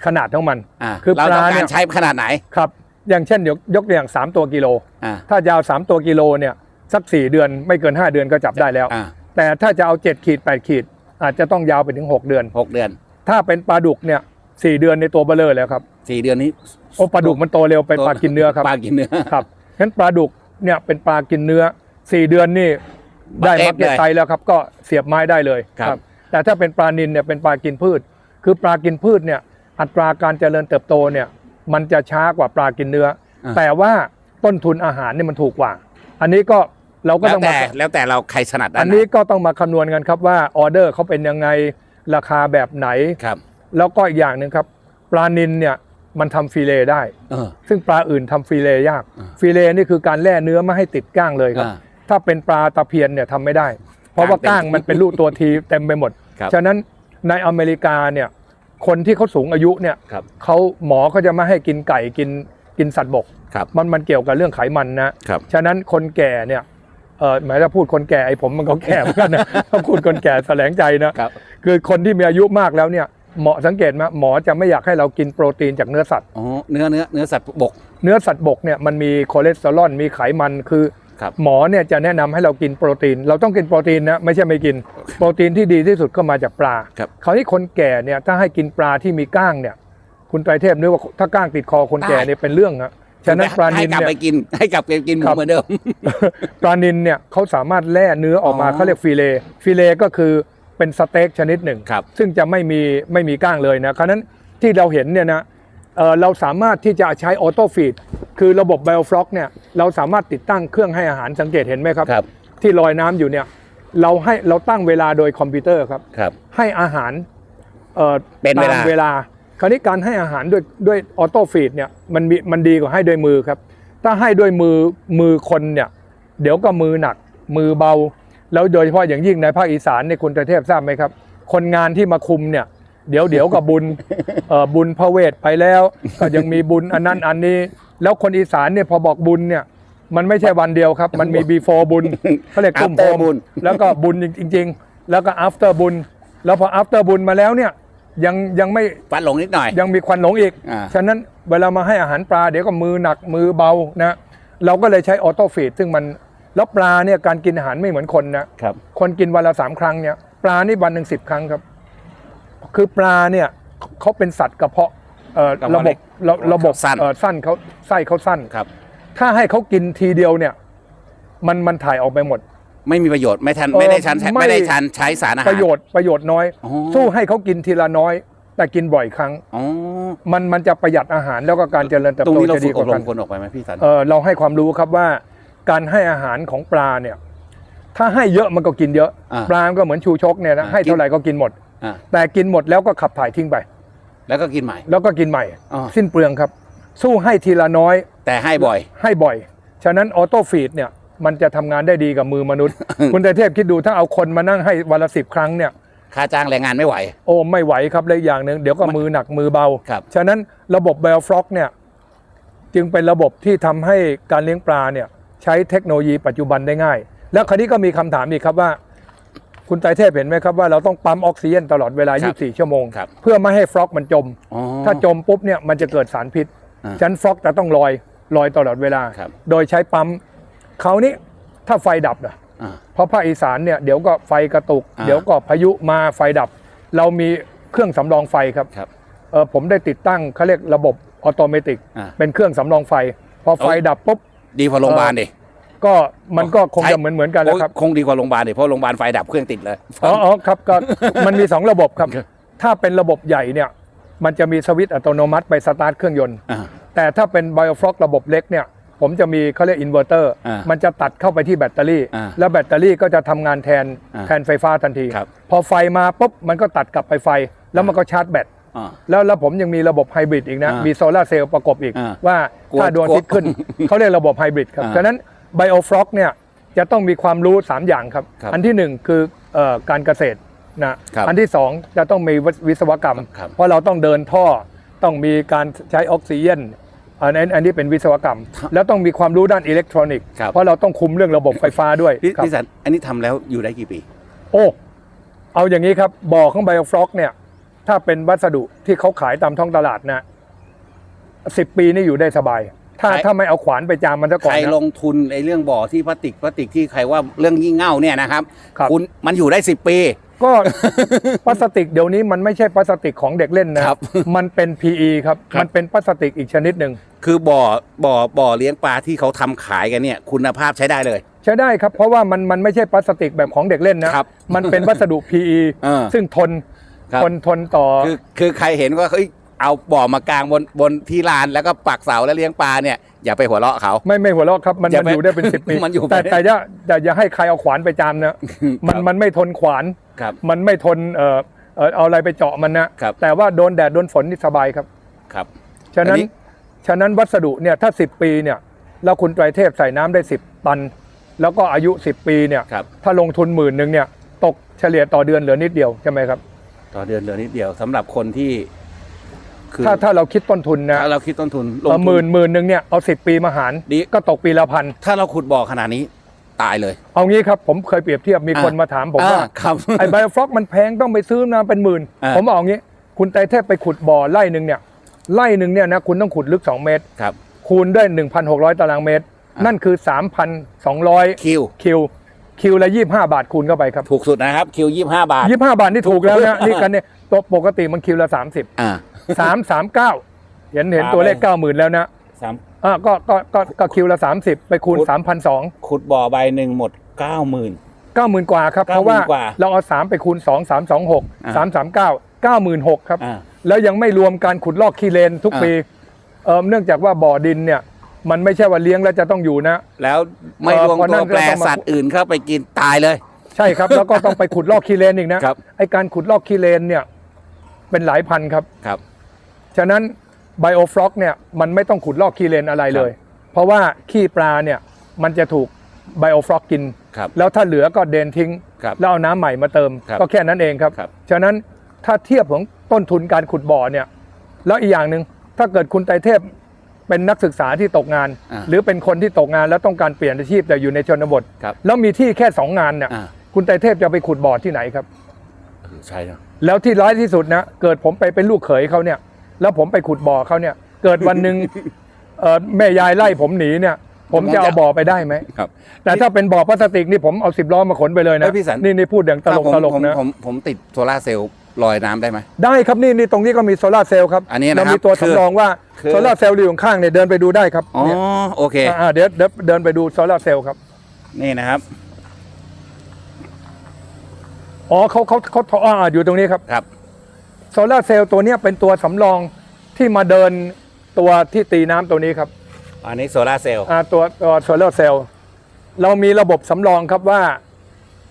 Speaker 2: ขนาดของมัน
Speaker 1: อะ
Speaker 2: คือ
Speaker 1: เรา
Speaker 2: ป
Speaker 1: ต้อ
Speaker 2: ลาง
Speaker 1: กา
Speaker 2: เนี่
Speaker 1: ร
Speaker 2: ย
Speaker 1: ใช้ขนาดไหน
Speaker 2: ครับ อย่างเช่นยกยกตัวอย่าง 3 ตัวกิโล
Speaker 1: อะ
Speaker 2: ถ้ายาว 3 ตัวกิโลเนี่ยสัก 4 เดือนไม่เกิน 5 เดือนก็จับได้แล้ว
Speaker 1: อะ
Speaker 2: แต่ถ้าจะเอา7ขีด8ขีด อาจจะต้องยาวไปถึง 6 เดือน
Speaker 1: หกเดือน
Speaker 2: ถ้าเป็นปลาดุกเนี่ยสเดือนในตัวเบลเลอร์แล้วครับ
Speaker 1: สี่เดือนนี้
Speaker 2: โอ้ปลาดุกมันโตเร็วเป็นปลากินเนื้อครับ
Speaker 1: ปลากินเนื้อ
Speaker 2: ครับงั้นปลาดุกเนี่ยเป็นปลากินเนื้อ4เดือนนี่ได้
Speaker 1: มาเอ
Speaker 2: มา
Speaker 1: ฟ
Speaker 2: เก็ต
Speaker 1: เลย
Speaker 2: ไซส์แล้วครับก็เสียบไม้ได้เลย
Speaker 1: ครับ
Speaker 2: แต่ถ้าเป็นปลานินเนี่ยเป็นปลากินพืช คือปลากินพืชเนี่ยอัตราการเจริญเติบโตเนี่ยมันจะช้ากว่าปลากินเนื้ออะแต่ว่าต้นทุนอาหารเนี่ยมันถูกกว่า อันนี้ก็ เราก็
Speaker 1: แล้ว
Speaker 2: ต้อง
Speaker 1: แต่
Speaker 2: มา
Speaker 1: แล้วแต่เราใครถนัดด้า
Speaker 2: อัน
Speaker 1: ไห
Speaker 2: นี้ก็ต้องมาคำนวณกันครับว่าออเดอร์เขาเป็นยังไงราคาแบบไหน
Speaker 1: ครับ
Speaker 2: แล้วก็อีกอย่างหนึ่งครับ ปลานินเนี่ยมันทำฟิเลได้
Speaker 1: เออ
Speaker 2: ซึ่งปลาอื่นทำฟิเลยาก
Speaker 1: อ่า
Speaker 2: ฟิเลนี่คือการแล่เนื้อไม่ให้ติดก้างเลยครับ
Speaker 1: อ่า
Speaker 2: ถ้าเป็นปลาตะเพียนเนี่ยทำไม่ได้ เพราะว่า
Speaker 1: ก้า
Speaker 2: ก้างง
Speaker 1: เต็ม
Speaker 2: มันเป็นลูกตัวทีเต็มไปหมด
Speaker 1: ครับ
Speaker 2: ฉะนั้นในอเมริกาเนี่ยคนที่เขาสูงอายุเนี่ย
Speaker 1: ครับ
Speaker 2: เขาหมอเขาจะไม่ให้กินไก่กินกินสัตว์บก
Speaker 1: ครับ
Speaker 2: มันมันเกี่ยวกับเรื่องไขมันนะ ครับ ฉะนั้นคนแก่เนี่ย เออหมายถ้าพูดคนแก่ไอ้ผมมันก็แก่เหมือนกันนะถ้าพูดคนแก่แสลงใจนะครับ คือคนที่มีอายุมากแล้วเนี่ยหมอสังเกตไหมหมอจะไม่อยากให้เรากินโปรตีนจากเนื้อสัตว์
Speaker 1: อ๋อเนื้อเนื้อเนื้อสัตว์บก
Speaker 2: เนื้อสัตว์บกเนี่ยมันมีคอเลสเตอรอลมีไขมันคือ
Speaker 1: ครับ
Speaker 2: หมอเนี่ยจะแนะนำให้เรากินโปรตีน เราต้องกินโปรตีนนะไม่ใช่ไม่กิน โปรตีนที่ดีที่สุดก็มาจากปลา
Speaker 1: ครับ
Speaker 2: คราวนี้คนแก่เนี่ยถ้าให้กินปลาที่มีก้างเนี่ย คุณไตรเทพนึกว่าถ้าก้างติดคอคนแก่เนี่ยเป็นเรื่องนะ ฉะนั้นปลานิ
Speaker 1: ให้
Speaker 2: น
Speaker 1: กลับ
Speaker 2: เนี่ย
Speaker 1: ไปกิน ให้กลับไปกินหมู
Speaker 2: ครับ
Speaker 1: เหมือนเดิม
Speaker 2: ปลานินเนี่ยเขาสามารถแล่เนื้อออกมา
Speaker 1: อ๋อ
Speaker 2: เขาเรียกฟิเลฟิเลก็คือเป็นสเต็กชนิดหนึ่ง
Speaker 1: ครับ
Speaker 2: ซึ่งจะไม่มีไม่มีก้างเลยนะคราวนั้นที่เราเห็นเนี่ยนะเอ่อเราสามารถที่จะใช้ออโต้ฟีดคือระบบไบโอฟล็อกเนี่ยเราสามารถติดตั้งเครื่องให้อาหารสังเกตเห็นไหมครับ
Speaker 1: ครับ
Speaker 2: ที่ลอยน้ำอยู่เนี่ยเราให้เราตั้งเวลาโดยคอมพิวเตอร์ครับ
Speaker 1: ครับ
Speaker 2: ให้อาหารเอ่อ
Speaker 1: เป็นเวลา
Speaker 2: ตามเวลา คราวนี้การให้อาหารด้วยด้วยออโต้ฟีดเนี่ยมันมีมันดีกว่าให้ด้วยมือครับ ถ้าให้ด้วยมือมือคนเนี่ยเดี๋ยวก็มือหนัก มือเบา แล้วโดยเฉพาะอย่างยิ่งในภาคอีสานเนี่ยคุณตรเทพทราบไหมครับ คนงานที่มาคุมเนี่ยเดี๋ยวเดี๋ยวกับบุญเอ่อบุญพระเวทไปแล้ว ก็ยังมีบุญอันนั้นอันนี้ แล้วคนอีสานเนี่ยพอบอกบุญเนี่ยมันไม่ใช่วันเดียวครับ มันมี before บุญเขาเรียกตุ้มโฮ
Speaker 1: After
Speaker 2: ม
Speaker 1: บุญ
Speaker 2: แล้วก็บุญจริง ๆ แล้วก็ after บุญ แล้วพอ after บุญมาแล้วเนี่ย ยังยังไม่
Speaker 1: ฟันหลงนิดหน่อย
Speaker 2: ยังมีควันหลงอีก
Speaker 1: อ่า
Speaker 2: ฉะนั้นเวลามาให้อาหารปลาเดี๋ยวก็มือหนักมือเบานะ เราก็เลยใช้ออโต้ฟีดซึ่งมันแล้วปลาเนี่ยการกินอาหารไม่เหมือนคนนะ
Speaker 1: ครับ
Speaker 2: คนกินวันละสามครั้งเนี่ยปลานี่วันหนึ่งสิบครั้งครับ คือปลาเนี่ยเขาเป็นสัตว์กระเพาะเอ่อก
Speaker 1: ระ
Speaker 2: ระ
Speaker 1: เพาะ
Speaker 2: บ
Speaker 1: เล็
Speaker 2: บ
Speaker 1: ก
Speaker 2: ระระบบ
Speaker 1: สั้น
Speaker 2: เอ่อสั้นเขาไส้เขาสั้น
Speaker 1: ครับ
Speaker 2: ถ้าให้เขากินทีเดียวเนี่ย มันมันถ่ายออกไปหมด
Speaker 1: ไม่มีประโยชน์ไม่ทัน
Speaker 2: เอ่อ
Speaker 1: ไม่ได้ชัน
Speaker 2: ไม่
Speaker 1: ไม่ได้ชันใช้สารอาหาร
Speaker 2: ประโยชน์ประโยชน์น้อย
Speaker 1: อ๋อ
Speaker 2: สู้ให้เขากินทีละน้อย แต่กินบ่อยครั้ง
Speaker 1: อ๋อ
Speaker 2: มันมันจะประหยัดอาหารแล้วก็การเจริญเติบ
Speaker 1: ตรง
Speaker 2: โต
Speaker 1: นี้เรา
Speaker 2: จะ
Speaker 1: ฝึ
Speaker 2: ดี
Speaker 1: ก
Speaker 2: ก
Speaker 1: อบ
Speaker 2: ว่ารกั
Speaker 1: ม
Speaker 2: น
Speaker 1: คนออกไปไหมพี่สัน
Speaker 2: เออเราให้ความรู้ครับว่า การให้อาหารของปลาเนี่ย ถ้าให้เยอะมันก็กินเยอะ
Speaker 1: อ่า
Speaker 2: ปลามันก็เหมือนชูชกเนี่ยนะ
Speaker 1: อ่า
Speaker 2: ให้เท่าไหร่ก็กินหมด
Speaker 1: อะ
Speaker 2: แต่กินหมดแล้วก็ขับถ่ายทิ้งไป
Speaker 1: แล้วก็กินใหม่
Speaker 2: แล้วก็กินใหม่
Speaker 1: อ๋อ
Speaker 2: สิ้นเปลืองครับ สู้ให้ทีละน้อย
Speaker 1: แต่ให้บ่อย
Speaker 2: ให้บ่อย ฉะนั้นออโต้ฟีดเนี่ย มันจะทำงานได้ดีกับมือมนุษย์ คุณไตรเทพคิดดูถ้าเอาคนมานั่งให้วันละสิบครั้งเนี่ย
Speaker 1: ค่าจ้างแรงงานไม่ไหว
Speaker 2: โอ้ไม่ไหวครับและอีกอย่างหนึ่งเดี๋ยวก็มือหนักมือเบา
Speaker 1: ครับ
Speaker 2: ฉะนั้นระบบเบลฟล็อกเนี่ยจึงเป็นระบบที่ทำให้การเลี้ยงปลาเนี่ยใช้เทคโนโลยีปัจจุบันได้ง่าย แล้วคราวนี้ก็มีคำถามอีกครับว่า คุณไตรเทพเห็นไหมครับว่าเราต้องปั๊มออกซิเจนตลอดเวลา
Speaker 1: ครับ
Speaker 2: 24 ชั่วโมง
Speaker 1: ครับ
Speaker 2: เพื่อไม่ให้ฟล็อกมันจม
Speaker 1: อ๋อ
Speaker 2: ถ้าจมปุ๊บเนี่ยมันจะเกิดสารพิษ
Speaker 1: อ่า
Speaker 2: ฉะนันฟล็อกจะต้องลอยลอยตลอดเวลา
Speaker 1: ครับ
Speaker 2: โดยใช้ปั๊ม คราวนี้ถ้าไฟดับนะ
Speaker 1: อ่า
Speaker 2: เพราะภาคอีสานเนี่ยเดี๋ยวก็ไฟกระตุก
Speaker 1: อ่า
Speaker 2: เดี๋ยวก็พายุมาไฟดับ เรามีเครื่องสำรองไฟครับ
Speaker 1: ครับ
Speaker 2: เออผมได้ติดตั้งเขาเรียกระบบออโตเมติก
Speaker 1: อ่า
Speaker 2: เป็นเครื่องสำรองไฟ พอไฟ
Speaker 1: เอ้ย
Speaker 2: ดับปุ๊บ
Speaker 1: ดีกว่าโรงพยาบาลดิ
Speaker 2: ก็มันก็คง
Speaker 1: ใช้
Speaker 2: จะเหมือนเหมือนกันแหล้วครับ
Speaker 1: โอ้ยคงดีกว่าโรงพยาบาลดิเพราะโรงพยาบาลไฟดับเครื่องติดเลย
Speaker 2: อ๋ออ๋อครับก็มันมี 2 ระบบครับ
Speaker 1: ครับ
Speaker 2: ถ้าเป็นระบบใหญ่เนี่ยมันจะมีสวิตช์อัตโนมัติไปสตาร์ทเครื่องยนต์
Speaker 1: อ่า
Speaker 2: แต่ถ้าเป็นไบโอฟล็อกระบบเล็กเนี่ย ผมจะมีเขาเรียกอินเวอร์เตอร์
Speaker 1: อ่า
Speaker 2: มันจะตัดเข้าไปที่แบตเตอรี่
Speaker 1: อ่า
Speaker 2: แล้วแบตเตอรี่ก็จะทำงานแทน
Speaker 1: อ่า
Speaker 2: แทนไฟฟ้าทันที
Speaker 1: ครับ
Speaker 2: พอไฟมาปุ๊บมันก็ตัดกลับไปไฟ แล้วมันก็ชาร์จแบต
Speaker 1: อ่า
Speaker 2: แล้วแล้วผมยังมีระบบไฮบริดอีกนะ
Speaker 1: อ่ามี
Speaker 2: มีโซลาร์เซลล์ประกบอีก
Speaker 1: อ่า
Speaker 2: ว่า
Speaker 1: กลัว
Speaker 2: ถ้าดวงอาทิตย์
Speaker 1: กลัว
Speaker 2: ขึ้นเขาเรียกระบบไฮบริดครับ
Speaker 1: อ่า
Speaker 2: ฉะนั้นไบโอฟล็อกเนี่ยจะต้องมีความรู้ 3 อย่างครับ
Speaker 1: ครับ
Speaker 2: อันที่ 1 คือเอ่อการเกษตรนะครับอันที่ 2 จะต้องมีวิศวกรรม
Speaker 1: ครับ
Speaker 2: เพราะเราต้องเดินท่อต้องมีการใช้ออกซิเจน อันนั้นอันนี้เป็นวิศวกรรม แล้วต้องมีความรู้ด้านอิเล็กทรอนิกส์
Speaker 1: ครับ
Speaker 2: เพราะเราต้องคุมเรื่องระบบไฟฟ้าด้วย
Speaker 1: พี่
Speaker 2: ครับ
Speaker 1: พี่สันอันนี้ทำแล้วอยู่ได้กี่ปี
Speaker 2: โอ้เอาอย่างนี้ครับบ่อของไบโอฟล็อกเนี่ย ถ้าเป็นวัสดุที่เขาขายตามท้องตลาดนะสิบปีนี่อยู่ได้สบาย ถ้า
Speaker 1: ใคร
Speaker 2: ถ้าไม่เอาขวานไปจามมันซะก่อ
Speaker 1: ใคนรล
Speaker 2: นะ
Speaker 1: งทุนในเรื่องบ่อที่พลาสติกพลาสติกที่ใครว่าเรื่องยิ่งเง่าเนี่ยนะครับ
Speaker 2: ครับ
Speaker 1: ณมันอยู่ได้สิบปี
Speaker 2: ก็ พลาสติกเดี๋ยวนี้มันไม่ใช่พลาสติกของเด็กเล่นนะครับ มันเป็น PE ครับ
Speaker 1: ครับ
Speaker 2: มันเป็นพลาสติกอีกชนิดหนึ่ง
Speaker 1: คือบ่อบ่อบ่อเลี้ยงปลาที่เขาทำขายกันเนี่ย คุณภาพใช้ได้เลย
Speaker 2: ใช้ได้ครับเพราะว่ามันมันไม่ใช่พลาสติกแบบของเด็กเล่นนะ
Speaker 1: ครับ
Speaker 2: มันเป็นวัสดุ PE
Speaker 1: เออ
Speaker 2: ซึ่งทน
Speaker 1: ครับ
Speaker 2: ทนทนต่อ
Speaker 1: คือคือใครเห็นว่าเฮ้ย เอาบ่อมากลางบนบนที่ลานแล้วก็ปักเสาแล้วเลี้ยงปลาเนี่ยอย่าไปหัวเราะเขา
Speaker 2: ไม่ไม่หัวเราะครับมัน
Speaker 1: อย่า
Speaker 2: มัน
Speaker 1: ไป
Speaker 2: อยู่ได้เป็นสิบปี
Speaker 1: มันอยู่
Speaker 2: แต่
Speaker 1: ไป
Speaker 2: แต่อย่าแต่อย่าให้ใครเอาขวานไปจามนะมัน
Speaker 1: ครับ
Speaker 2: มันไม่ทนขวาน
Speaker 1: ครับ
Speaker 2: มันไม่ทนเอ่อเอ่อเอาอะไรไปเจาะมันนะครับ แต่ว่าโดนแดดโดนฝนนี่สบายครับ
Speaker 1: ครับ
Speaker 2: ฉะนั้น
Speaker 1: อันนี้
Speaker 2: ฉะนั้นวัสดุเนี่ยถ้า 10 ปีเนี่ยแล้วคุณไตรเทพใส่น้ำได้ 10 ตัน แล้วก็อายุ 10 ปีเนี่ย
Speaker 1: ครับ
Speaker 2: ถ้าลงทุนหมื่นหนึ่งเนี่ยตกเฉลี่ยต่อเดือนเหลือนิดเดียวใช่ไหมครับ
Speaker 1: ต่อเดือนเหลือนิดเดียวสำหรับคนที่ คือ
Speaker 2: ถ้าถ้าเราคิดต้นทุนนะ
Speaker 1: ถ้าเราคิดต้นทุนลง
Speaker 2: เอ่อห
Speaker 1: ทุ
Speaker 2: มื่
Speaker 1: น
Speaker 2: นหมื่นหนึ่งเนี่ยเอา10ปีมาหาร
Speaker 1: ดี
Speaker 2: ก็ตกปีละพัน
Speaker 1: ถ้าเราขุดบ่อขนาดนี้ตายเลย
Speaker 2: เอางี้ครับผมเคยเปรียบเทียบมีคน
Speaker 1: อะ
Speaker 2: มาถามผมว่า
Speaker 1: อ่ครับ
Speaker 2: ไอ้ไบโอฟล็อกมันแพงต้องไปซื้อนะเป็นหมื่น
Speaker 1: อ่า
Speaker 2: ผมบอกงี้ คุณไตรเทพไปขุดบ่อไร่หนึ่งเนี่ยไร่หนึ่งเนี่ยนะคุณต้องขุดลึก 2 เมตร
Speaker 1: ครับ
Speaker 2: คูณด้วย 1,600 ตารางเมตร
Speaker 1: อ่านั่
Speaker 2: นั่นคือ 3,200
Speaker 1: คิว
Speaker 2: คิวคิวละ 25 บาทคูณเข้าไปครับ
Speaker 1: ถูกสุดนะครับ คิวยี่ห้าบาท
Speaker 2: 25 บาทนี่ถูกแล้วนะนี่กันเนี่ยตัวปกติมันคิวละ 30
Speaker 1: อ่า
Speaker 2: 339เห็นเห็น
Speaker 1: ปา
Speaker 2: ตัวเลข
Speaker 1: ไป
Speaker 2: 90,000แล้วนะ
Speaker 1: สาม
Speaker 2: อ่าก็ก็ก็ก็คิวละ30ไปคูณ
Speaker 1: ขุด
Speaker 2: 3,200
Speaker 1: ขุดบ่อใบหนึ่งหมดเก้าหมื่น
Speaker 2: 90,000กว่าครับ เพราะว่า
Speaker 1: 90,000กว่า
Speaker 2: เราเอา3ไปคูณ2 326
Speaker 1: อ่า
Speaker 2: 339 96,000ครับ
Speaker 1: อ่า
Speaker 2: แล้วยังไม่รวมการขุดลอกขี้เลนทุก
Speaker 1: อ่า
Speaker 2: ปีเอ่อเนื่องจากว่าบ่อดินเนี่ย มันไม่ใช่ว่าเลี้ยงแล้วจะต้องอยู่นะ
Speaker 1: แล้วไม่
Speaker 2: เอ่อ
Speaker 1: รวม
Speaker 2: พอนั่
Speaker 1: ตัวน
Speaker 2: ก็
Speaker 1: แปร
Speaker 2: ต้องมา
Speaker 1: สัตว์อื่นเข้าไปกินตายเลย
Speaker 2: ใช่ครับ แล้วก็ต้องไปขุดลอกขี้เลนอีกนะครับ ไอการขุดลอกขี้เลนเนี่ย เป็นหลายพันครับ
Speaker 1: ครับ
Speaker 2: ฉะนั้นไบโอฟล็อกเนี่ยมันไม่ต้องขุดลอกขี้เลนอะไรเลย เพราะว่าขี้ปลาเนี่ยมันจะถูกไบโอฟล็อกกิน
Speaker 1: ครับ
Speaker 2: แล้วถ้าเหลือก็เดนทิ้ง
Speaker 1: ครับ
Speaker 2: แล้วเอาน้ำใหม่มาเติม
Speaker 1: ครับ
Speaker 2: ก็แค่นั้นเองครับ
Speaker 1: ครับ
Speaker 2: ฉะนั้นถ้าเทียบของต้นทุนการขุดบ่อเนี่ย แล้วอีกอย่างหนึ่งถ้าเกิดคุณไตรเทพเป็นนักศึกษาที่ตกงาน
Speaker 1: อ่า
Speaker 2: หรือเป็นคนที่ตกงานแล้วต้องการเปลี่ยนอาชีพแต่อยู่ในชนบท
Speaker 1: ครับ
Speaker 2: แล้วมีที่แค่สองงานเนี่ย
Speaker 1: อ่า
Speaker 2: คุณไตรเทพจะไปขุดบ่อที่ไหนครับ
Speaker 1: ใช่ครับ
Speaker 2: แล้วที่ร้ายที่สุดนะเกิดผมไปเป็นลูกเขยเขาเนี่ย แล้วผมไปขุดบ่อเขาเนี่ย เกิดวันหนึ่งเอ่อแม่ยายไล่ผมหนีเนี่ย ผมจะเอาบ่อไปได้ไหม
Speaker 1: ครับ
Speaker 2: แต่ถ้าเป็นบ่อพลาสติกนี่ผมเอาสิบล้อมาขนไปเลยนะ
Speaker 1: เอ้ยพี่สัน
Speaker 2: นี่นี่พูดอย่างตลก
Speaker 1: ถ้าผม
Speaker 2: ตลก
Speaker 1: ผม
Speaker 2: นะ
Speaker 1: ผมผมติดโซลาร์เซลล์ลอยน้ำได้ไหม
Speaker 2: ได้ครับนี่นี่ตรงนี้ก็มีโซลาร์เซลล์ครับ
Speaker 1: อันนี้นะครับ
Speaker 2: เรามีตัว
Speaker 1: คือ
Speaker 2: สำรองว่า
Speaker 1: คือ
Speaker 2: โซลาร์เซลล์อยู่ข้างๆเนี่ยเดินไปดูได้ครับ
Speaker 1: อ๋อ
Speaker 2: เนี่ย
Speaker 1: โอเค
Speaker 2: อ่าเดี๋ยวเดี๋ยวเดินไปดูโซลาร์เซลล์ครับ
Speaker 1: นี่นะครับ
Speaker 2: อ๋อเขาเขาเขาเขาอ่าอยู่ตรงนี้ครับ
Speaker 1: ครับ
Speaker 2: โซลาร์เซลล์ตัวเนี้ยเป็นตัวสำรองที่มาเดินตัวที่ตีน้ำตัวนี้ครับ
Speaker 1: อันนี้โซลาร์เซลล์
Speaker 2: อ่าตัวตัวโซลาร์เซลล์เรามีระบบสำรองครับว่า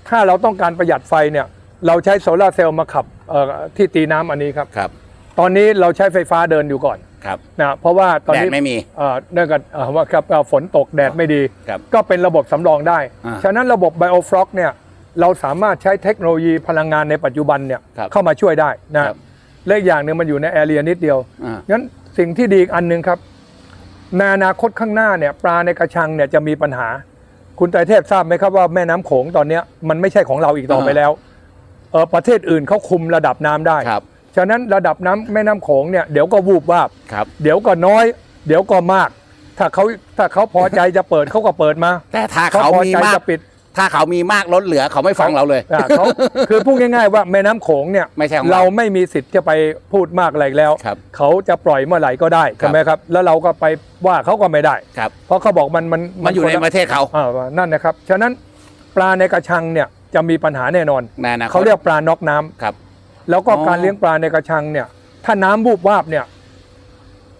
Speaker 2: ถ้าเราต้องการประหยัดไฟเนี่ย เราใช้โซลาร์เซลล์มาขับเอ่อที่ตีน้ำอันนี้ครับ
Speaker 1: ครับ
Speaker 2: ตอนนี้เราใช้ไฟฟ้าเดินอยู่ก่อน
Speaker 1: ครับ
Speaker 2: นะเพราะว่าตอน
Speaker 1: แดด
Speaker 2: นี้
Speaker 1: ไม่มี
Speaker 2: เอ่อเนื่องจากเอ่อว่าครับเอ่อฝนตกแดดไม่ดี
Speaker 1: ครับ
Speaker 2: ก็เป็นระบบสำรองได้
Speaker 1: อ่า
Speaker 2: ฉะนั้นระบบไบโอฟล็อกเนี่ยเราสามารถใช้เทคโนโลยีพลังงานในปัจจุบันเนี่ย
Speaker 1: ครับ
Speaker 2: เข้ามาช่วยได้นะครับ และอีกอย่างหนึ่งมันอยู่ในแอเรียนิดเดียว
Speaker 1: อ่า
Speaker 2: งั้นสิ่งที่ดีอีกอันหนึ่งครับในอนาคตข้างหน้าเนี่ยปลาในกระชังเนี่ยจะมีปัญหา คุณไตรเทพทราบไหมครับว่าแม่น้ำโขงตอนเนี้ยมันไม่ใช่ของเราอีกต่อไป
Speaker 1: อ่า
Speaker 2: แล้วเออประเทศอื่นเขาคุมระดับน้ำได้
Speaker 1: ครับ
Speaker 2: ฉะนั้นระดับน้ำแม่น้ำโขงเนี่ยเดี๋ยวก็วูบวาบ
Speaker 1: ครับ
Speaker 2: เดี๋ยวก็น้อย เดี๋ยวก็มาก ถ้าเขาถ้าเขาพอใจจะเปิดเขาก็เปิดมา
Speaker 1: แต่ถ้า
Speaker 2: เขา
Speaker 1: เขา
Speaker 2: พอ
Speaker 1: มี
Speaker 2: ใจ
Speaker 1: มาก
Speaker 2: จะปิด
Speaker 1: ถ้ถ้าเขามีมากล้นเหลือเขาไม่ฟังเราเลย
Speaker 2: อ่าเขาคือพูดง่ายๆว่าแม่น้ำโขงเนี่ย
Speaker 1: ไม่ใช่ของ
Speaker 2: เรา
Speaker 1: เรา
Speaker 2: ไม่มีสิทธิ์จะไปพูดมากอะไรแล้ว
Speaker 1: ครับ
Speaker 2: เขาจะปล่อยเมื่อไหร่ก็ได้
Speaker 1: ครับ
Speaker 2: ใช่ไหมครับ แล้วเราก็ไปว่าเขาก็ไม่ได้
Speaker 1: ครับ
Speaker 2: เพราะเขาบอกมันมัน
Speaker 1: มันอยู่ใน
Speaker 2: คละ
Speaker 1: ประเทศเขา
Speaker 2: อ่านั่นนะครับ ฉะนั้นปลาในกระชังเนี่ยจะมีปัญหาแน่นอน
Speaker 1: แน่นะ
Speaker 2: เขาเรียกปลาน็อกน้ำ
Speaker 1: ครับ
Speaker 2: แล้วก็
Speaker 1: อ๋อ
Speaker 2: การเลี้ยงปลาในกระชังเนี่ย ถ้าน้ำบูบวาบเนี่ย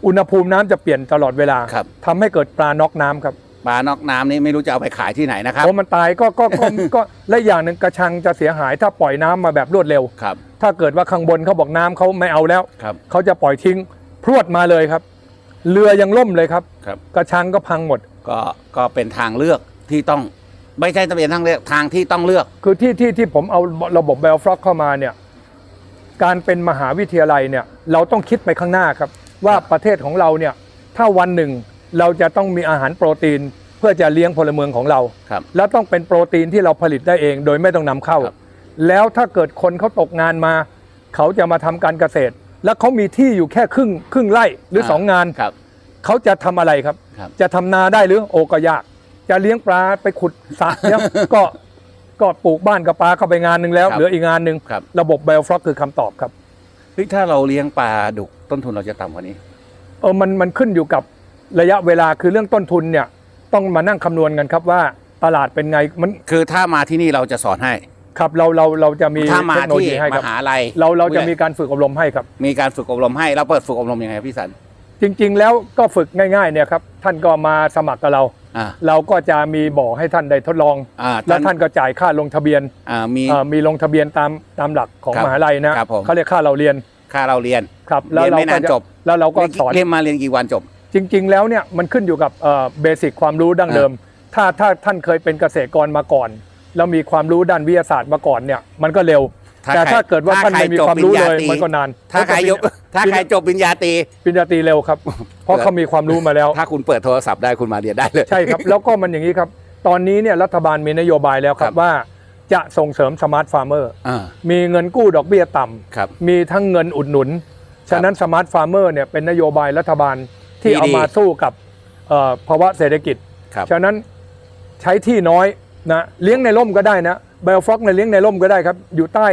Speaker 2: อุณหภูมิน้ำจะเปลี่ยนตลอดเวลา
Speaker 1: ครับ
Speaker 2: ทำให้เกิดปลาน็อกน้ำครับ
Speaker 1: ปลานอกน้ำนี่ไม่รู้จะเอาไปขายที่ไหนนะครับ
Speaker 2: เพราะมันตายก็ก็ก็ก็และอย่างหนึ่งกระชังจะเสียหายถ้าปล่อยน้ำมาแบบรวดเร็ว
Speaker 1: ครับ
Speaker 2: ถ้าเกิดว่าข้างบนเขาบอกน้ำเขาไม่เอาแล้ว
Speaker 1: ครับ
Speaker 2: เขาจะปล่อยทิ้งพรวดมาเลยครับ เรือยังล่มเลยครับ
Speaker 1: ครับ
Speaker 2: กระชังก็พังหมด
Speaker 1: ก็ก็เป็นทางเลือกที่ต้องไม่ใช่จะเป็นทางเลือกทางที่ต้องเลือก
Speaker 2: คือที่ที่ที่ผมเอาระบบเบลฟล็อกเข้ามาเนี่ยการเป็นมหาวิทยาลัยเนี่ยเราต้องคิดไปข้างหน้าครับ ว่าประเทศของเราเนี่ยถ้าวันหนึ่ง เราจะต้องมีอาหารโปรตีนเพื่อจะเลี้ยงพลเมืองของเรา
Speaker 1: ครับ
Speaker 2: แล้วต้องเป็นโปรตีนที่เราผลิตได้เอง โดยไม่ต้องนำเข้า
Speaker 1: ครับ
Speaker 2: แล้วถ้าเกิดคนเขาตกงานมา เขาจะมาทำการเกษตร แล้วเขามีที่อยู่แค่ครึ่งครึ่งไร่หรือสองงาน
Speaker 1: ครับ
Speaker 2: เขาจะทำอะไรครับ
Speaker 1: ครับ
Speaker 2: จะทำนาได้หรือโอก็ยาก จะเลี้ยงปลาไปขุดสระเนี่ย ก็ก็ปลูกบ้านกับปลาเข้าไปงานหนึ่งแล้ว
Speaker 1: ครับ
Speaker 2: เหลืออีกงานหนึ่ง
Speaker 1: ครับ
Speaker 2: ระบบไบโอฟล็อกคือคำตอบครับ
Speaker 1: เฮ้ยถ้าเราเลี้ยงปลาดุกต้นทุนเราจะต่ำกว่านี้
Speaker 2: เออมันมันขึ้นอยู่กับ ระยะเวลาคือเรื่องต้นทุนเนี่ยต้องมานั่งคำนวณกันครับว่าตลาดเป็นไงมัน
Speaker 1: คือถ้ามาที่นี่เราจะสอนให้
Speaker 2: ครับเราเราเราจะมี
Speaker 1: ถ้ามา
Speaker 2: เทคโนโล
Speaker 1: ที่
Speaker 2: ยีให้
Speaker 1: ม
Speaker 2: ครับ
Speaker 1: หาลัย
Speaker 2: เราเราจะมีการฝึกอบรมให้ครับ
Speaker 1: มีการฝึกอบรมให้เราเปิดฝึกอบรมยังไงครับพี่สัน
Speaker 2: จริง ๆ แล้วก็ฝึกง่ายๆเนี่ยครับท่านก็มาสมัครกับเรา
Speaker 1: อ่า
Speaker 2: เราก็จะมีบอกให้ท่านได้ทดลอง
Speaker 1: อ่า
Speaker 2: แล้วท่านก็จ่ายค่าลงทะเบียน
Speaker 1: อ่ามี
Speaker 2: เอ่อมีลงทะเบียนตามตามหลักของ
Speaker 1: ครับ
Speaker 2: มหาลัยนะครับ
Speaker 1: ผม
Speaker 2: เขาเรียกค่าเราเรียน
Speaker 1: ค่าเราเรียน
Speaker 2: ครับแล้ว
Speaker 1: เรียน
Speaker 2: เรา
Speaker 1: ไม่
Speaker 2: ก็
Speaker 1: นาน
Speaker 2: จะ
Speaker 1: จบ
Speaker 2: แล้วเราก็สอน
Speaker 1: เรียนมาเรียนกี่วันจบ
Speaker 2: จริง ๆ แล้วเนี่ยมันขึ้นอยู่กับเบสิกความรู้ดั้งเดิม ถ้าถ้าท่านเคยเป็นเกษตรกรมาก่อน แล้วมีความรู้ด้านวิทยาศาสตร์มาก่อนเนี่ยมันก็เร็ว
Speaker 1: ถ้า
Speaker 2: แต่
Speaker 1: ใคร
Speaker 2: ถ้าเกิดว่า
Speaker 1: ถ้า
Speaker 2: ท่านไม่มี
Speaker 1: ใครจบ
Speaker 2: ความรู้เลย
Speaker 1: ปริญญาตรี
Speaker 2: มันก็นาน
Speaker 1: ถ้าใครยกถ้าใครจบปริญญาตรี
Speaker 2: ปริญญาตรีเร็วครับ เพราะเขามีความรู้มาแล้ว
Speaker 1: ถ้าคุณเปิดโทรศัพท์ได้คุณมาเรียนได้เลย
Speaker 2: ใช่ครับแล้วก็มันอย่างนี้ครับ ตอนนี้เนี่ยรัฐบาลมีนโยบายแล้วครั
Speaker 1: ครับบ
Speaker 2: ว่าจะส่งเสริมสมาร์ทฟาร์มเมอร์
Speaker 1: อ่า
Speaker 2: มีเงินกู้ดอกเบี้ยต่ำ
Speaker 1: ครับ
Speaker 2: มีทั้งเงินอุดหนุน ฉะนั้นสมาร์ทฟาร์มเมอร์เนี่ยเป็นนโยบายรัฐบาล ที่
Speaker 1: ที่
Speaker 2: เอา
Speaker 1: ดี
Speaker 2: มาสู้กับเอ่อภาวะเศรษฐกิจ
Speaker 1: ครับ
Speaker 2: ฉะนั้นใช้ที่น้อยนะเลี้ยงในร่มก็ได้นะไบโอฟล็อกในยเลี้ยงในร่มก็ได้ครับ อยู่ใต้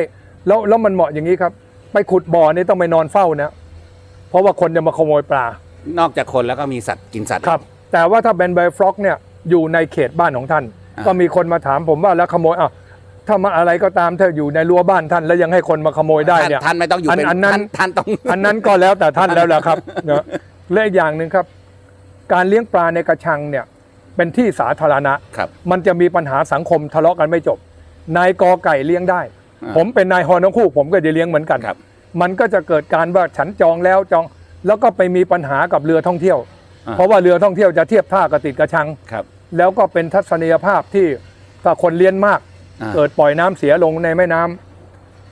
Speaker 2: แล้วแล้วมันเหมาะอย่างนี้ครับ ไปขุดบ่อนี่ต้องไปนอนเฝ้านะเพราะว่าคนจะมาขโมยปลา
Speaker 1: นอกจากคนแล้วก็มีสัตว์กินสัตว์
Speaker 2: ครับ แต่ว่าถ้าเป็นไบโอฟล็อกเนี่ยอยู่ในเขตบ้านของท่าน
Speaker 1: อ่า
Speaker 2: ก็มีคนมาถามผมว่าแล้วขโมยอะถ้ามาอะไรก็ตามถ้าอยู่ในรั้วบ้านท่านแล้วยังให้คนมาขโมยได้เนี่ย
Speaker 1: ท่านท่านไม่ต้องอยู่เป็น
Speaker 2: อันนั้น
Speaker 1: ท่านท่านต้อง
Speaker 2: อันนั้นก็แล้วแต่ท่านแล้วแหละครับเนอะ และอีกอย่างหนึ่งครับ การเลี้ยงปลาในกระชังเนี่ยเป็นที่สาธารณะ
Speaker 1: ครับ
Speaker 2: มันจะมีปัญหาสังคมทะเลาะกันไม่จบ นายกอไก่เลี้ยงได้
Speaker 1: อ่า
Speaker 2: ผมเป็นนายฮอนทั้งคู่ ผมก็จะเลี้ยงเหมือนกัน
Speaker 1: ครับ
Speaker 2: มันก็จะเกิดการว่าฉันจองแล้วจอง แล้วก็ไปมีปัญหากับเรือท่องเที่ยว
Speaker 1: อ่า
Speaker 2: เพราะว่าเรือท่องเที่ยวจะเทียบท่ากับติดกระชัง
Speaker 1: ครับ
Speaker 2: แล้วก็เป็นทัศนียภาพที่ถ้าคนเลี้ยงมาก
Speaker 1: อ่า
Speaker 2: เกิดปล่อยน้ำเสียลงในแม่น้ำ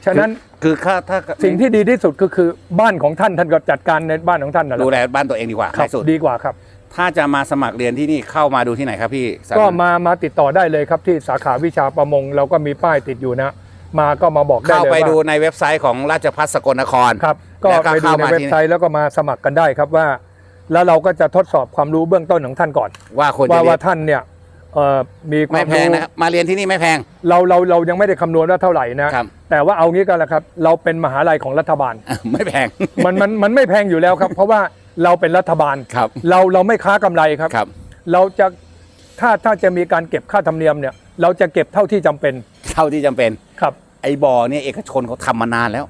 Speaker 2: ฉะนั้น
Speaker 1: คือถ้าถ้า
Speaker 2: สิ่งที่ดีที่สุดก็คือบ้านของท่านท่านก็จัดการในบ้านของท่านนั่นแห
Speaker 1: ดู
Speaker 2: ละ
Speaker 1: แลบ้านตัวเองดีกว่า
Speaker 2: ครับ
Speaker 1: ง่ายสุด
Speaker 2: ดีกว่าครับ
Speaker 1: ถ้าจะมาสมัครเรียนที่นี่เข้ามาดูที่ไหนครับพี่สัน
Speaker 2: ก็มามาติดต่อได้เลยครับที่สาขาวิชาประมง เราก็มีป้ายติดอยู่นะ มาก็มาบอกได้
Speaker 1: เข้า
Speaker 2: เลย
Speaker 1: ไป
Speaker 2: ว่า
Speaker 1: ดูในเว็บไซต์ของราชพัฒสกลนคร
Speaker 2: ครับก็
Speaker 1: แล้วก็
Speaker 2: ไปดู
Speaker 1: เข้า
Speaker 2: ใน
Speaker 1: มา
Speaker 2: เว็
Speaker 1: ที่
Speaker 2: บไซต์แล้วก็มาสมัครกันได้ครับว่า แล้วเราก็จะทดสอบความรู้เบื้องต้นของท่านก่อน
Speaker 1: ว่าควรจะ
Speaker 2: ว่า
Speaker 1: เรีย
Speaker 2: ว่านท่านเนี่ย เอ่อมีควา
Speaker 1: ไม่
Speaker 2: ม
Speaker 1: แพง
Speaker 2: รู้
Speaker 1: นะครับมาเรียนที่นี่ไม่แพง
Speaker 2: เราเราเรายังไม่ได้คำนวณว่าเท่าไหร่นะ
Speaker 1: ครับ
Speaker 2: แต่ว่าเอางี้กันละครับ เราเป็นมหาลัยของรัฐบาล
Speaker 1: ไม่แพง
Speaker 2: มันมันมันไม่แพงอยู่แล้วครับ เพราะว่าเราเป็นรัฐบาล
Speaker 1: ครับ
Speaker 2: เราเราไม่ค้ากำไรครับ
Speaker 1: ครับ
Speaker 2: เราจะถ้าถ้าจะมีการเก็บค่าธรรมเนียมเนี่ย เราจะเก็บเท่าที่จำเป็น
Speaker 1: เท่าที่จำเป็น
Speaker 2: ครับ
Speaker 1: ไอ้บ่อเนี่ยเอกชนเขาทำมานานแล้ว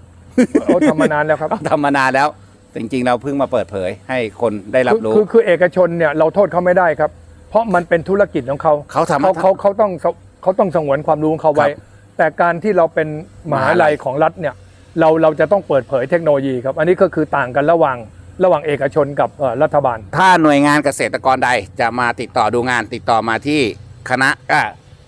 Speaker 2: เขาทำมานานแล้วครับ
Speaker 1: เขาทำมานานแล้ว จริงๆ เราเพิ่งมาเปิดเผยให้คนได้รับรู้
Speaker 2: คือคือคือเอกชนเนี่ยเราโทษเขาไม่ได้ครับเพ ราะมันเป็นธุรกิจของเขา
Speaker 1: เขาทำ
Speaker 2: เขาเขาเขาต้องเขาต้องสงวนความรู้ของเขาไว้
Speaker 1: ครับ
Speaker 2: แต่การที่เราเป็นมหาลัยของรัฐเนี่ยเราเราจะต้องเปิดเผยเทคโนโลยีครับ อันนี้ก็คือต่างกันระหว่างระหว่างเอกชนกับเอ่อรัฐบาล
Speaker 1: ถ้าหน่วยงานเกษตรกรใดจะมาติดต่อดูงานติดต่อมาที่คณะอ่า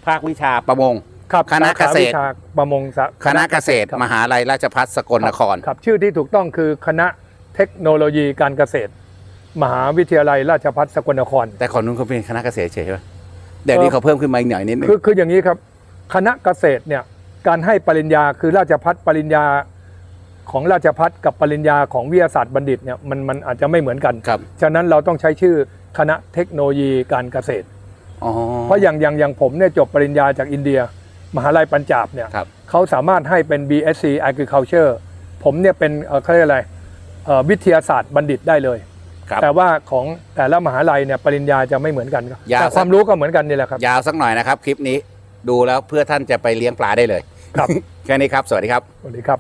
Speaker 1: ภาควิชาประมง
Speaker 2: ครับ
Speaker 1: คณะเกษตร
Speaker 2: สาขาวิชาประมงสา
Speaker 1: คณะเกษตร
Speaker 2: ครับ
Speaker 1: มหาลัยราชพัฒสกลนคร
Speaker 2: ครับชื่อที่ถูกต้องคือคณะเทคโนโลยีการเกษตร มหาวิทยาลัยราชภัฏสกลนคร
Speaker 1: แต่คนนู้นเขาเป็นคณะเกษตรเฉยใช่ไหมเดี๋ยวนี้เขาเพิ่มขึ้นมาอีกหน่อยนิดนึง
Speaker 2: คือคืออย่างนี้ครับ คณะเกษตรเนี่ยการให้ปริญญาคือราชพัฒปริญญาของราชพัฒกับปริญญาของวิทยาศาสตร์บัณฑิตเนี่ยมันมันอาจจะไม่เหมือนกัน
Speaker 1: ครับ
Speaker 2: ฉะนั้นเราต้องใช้ชื่อคณะเทคโนโลยีการเกษตร
Speaker 1: อ๋อ
Speaker 2: เพราะอย่างอย่างอย่างผมเนี่ยจบปริญญาจากอินเดีย มหาลัยปัญจาบเนี่ย
Speaker 1: ครับ
Speaker 2: เขาสามารถให้เป็น BSc Agriculture ผมเนี่ยเป็นเอ่อเขาเรียกอะไรเอ่อวิทยาศาสตร์บัณฑิตได้เลย
Speaker 1: ครับ
Speaker 2: แต่ว่าของแต่ละมหาลัยเนี่ยปริญญาจะไม่เหมือนกันครับ
Speaker 1: ยาว
Speaker 2: แต่
Speaker 1: สัก
Speaker 2: ความรู้ก็เหมือนกันนี่แหละครับ
Speaker 1: ยาวสักหน่อยนะครับ คลิปนี้ดูแล้วเพื่อท่านจะไปเลี้ยงปลาได้เลย
Speaker 2: ครับ
Speaker 1: แค่นี้ครับ สวัสดีครับ
Speaker 2: สวัสดีครับ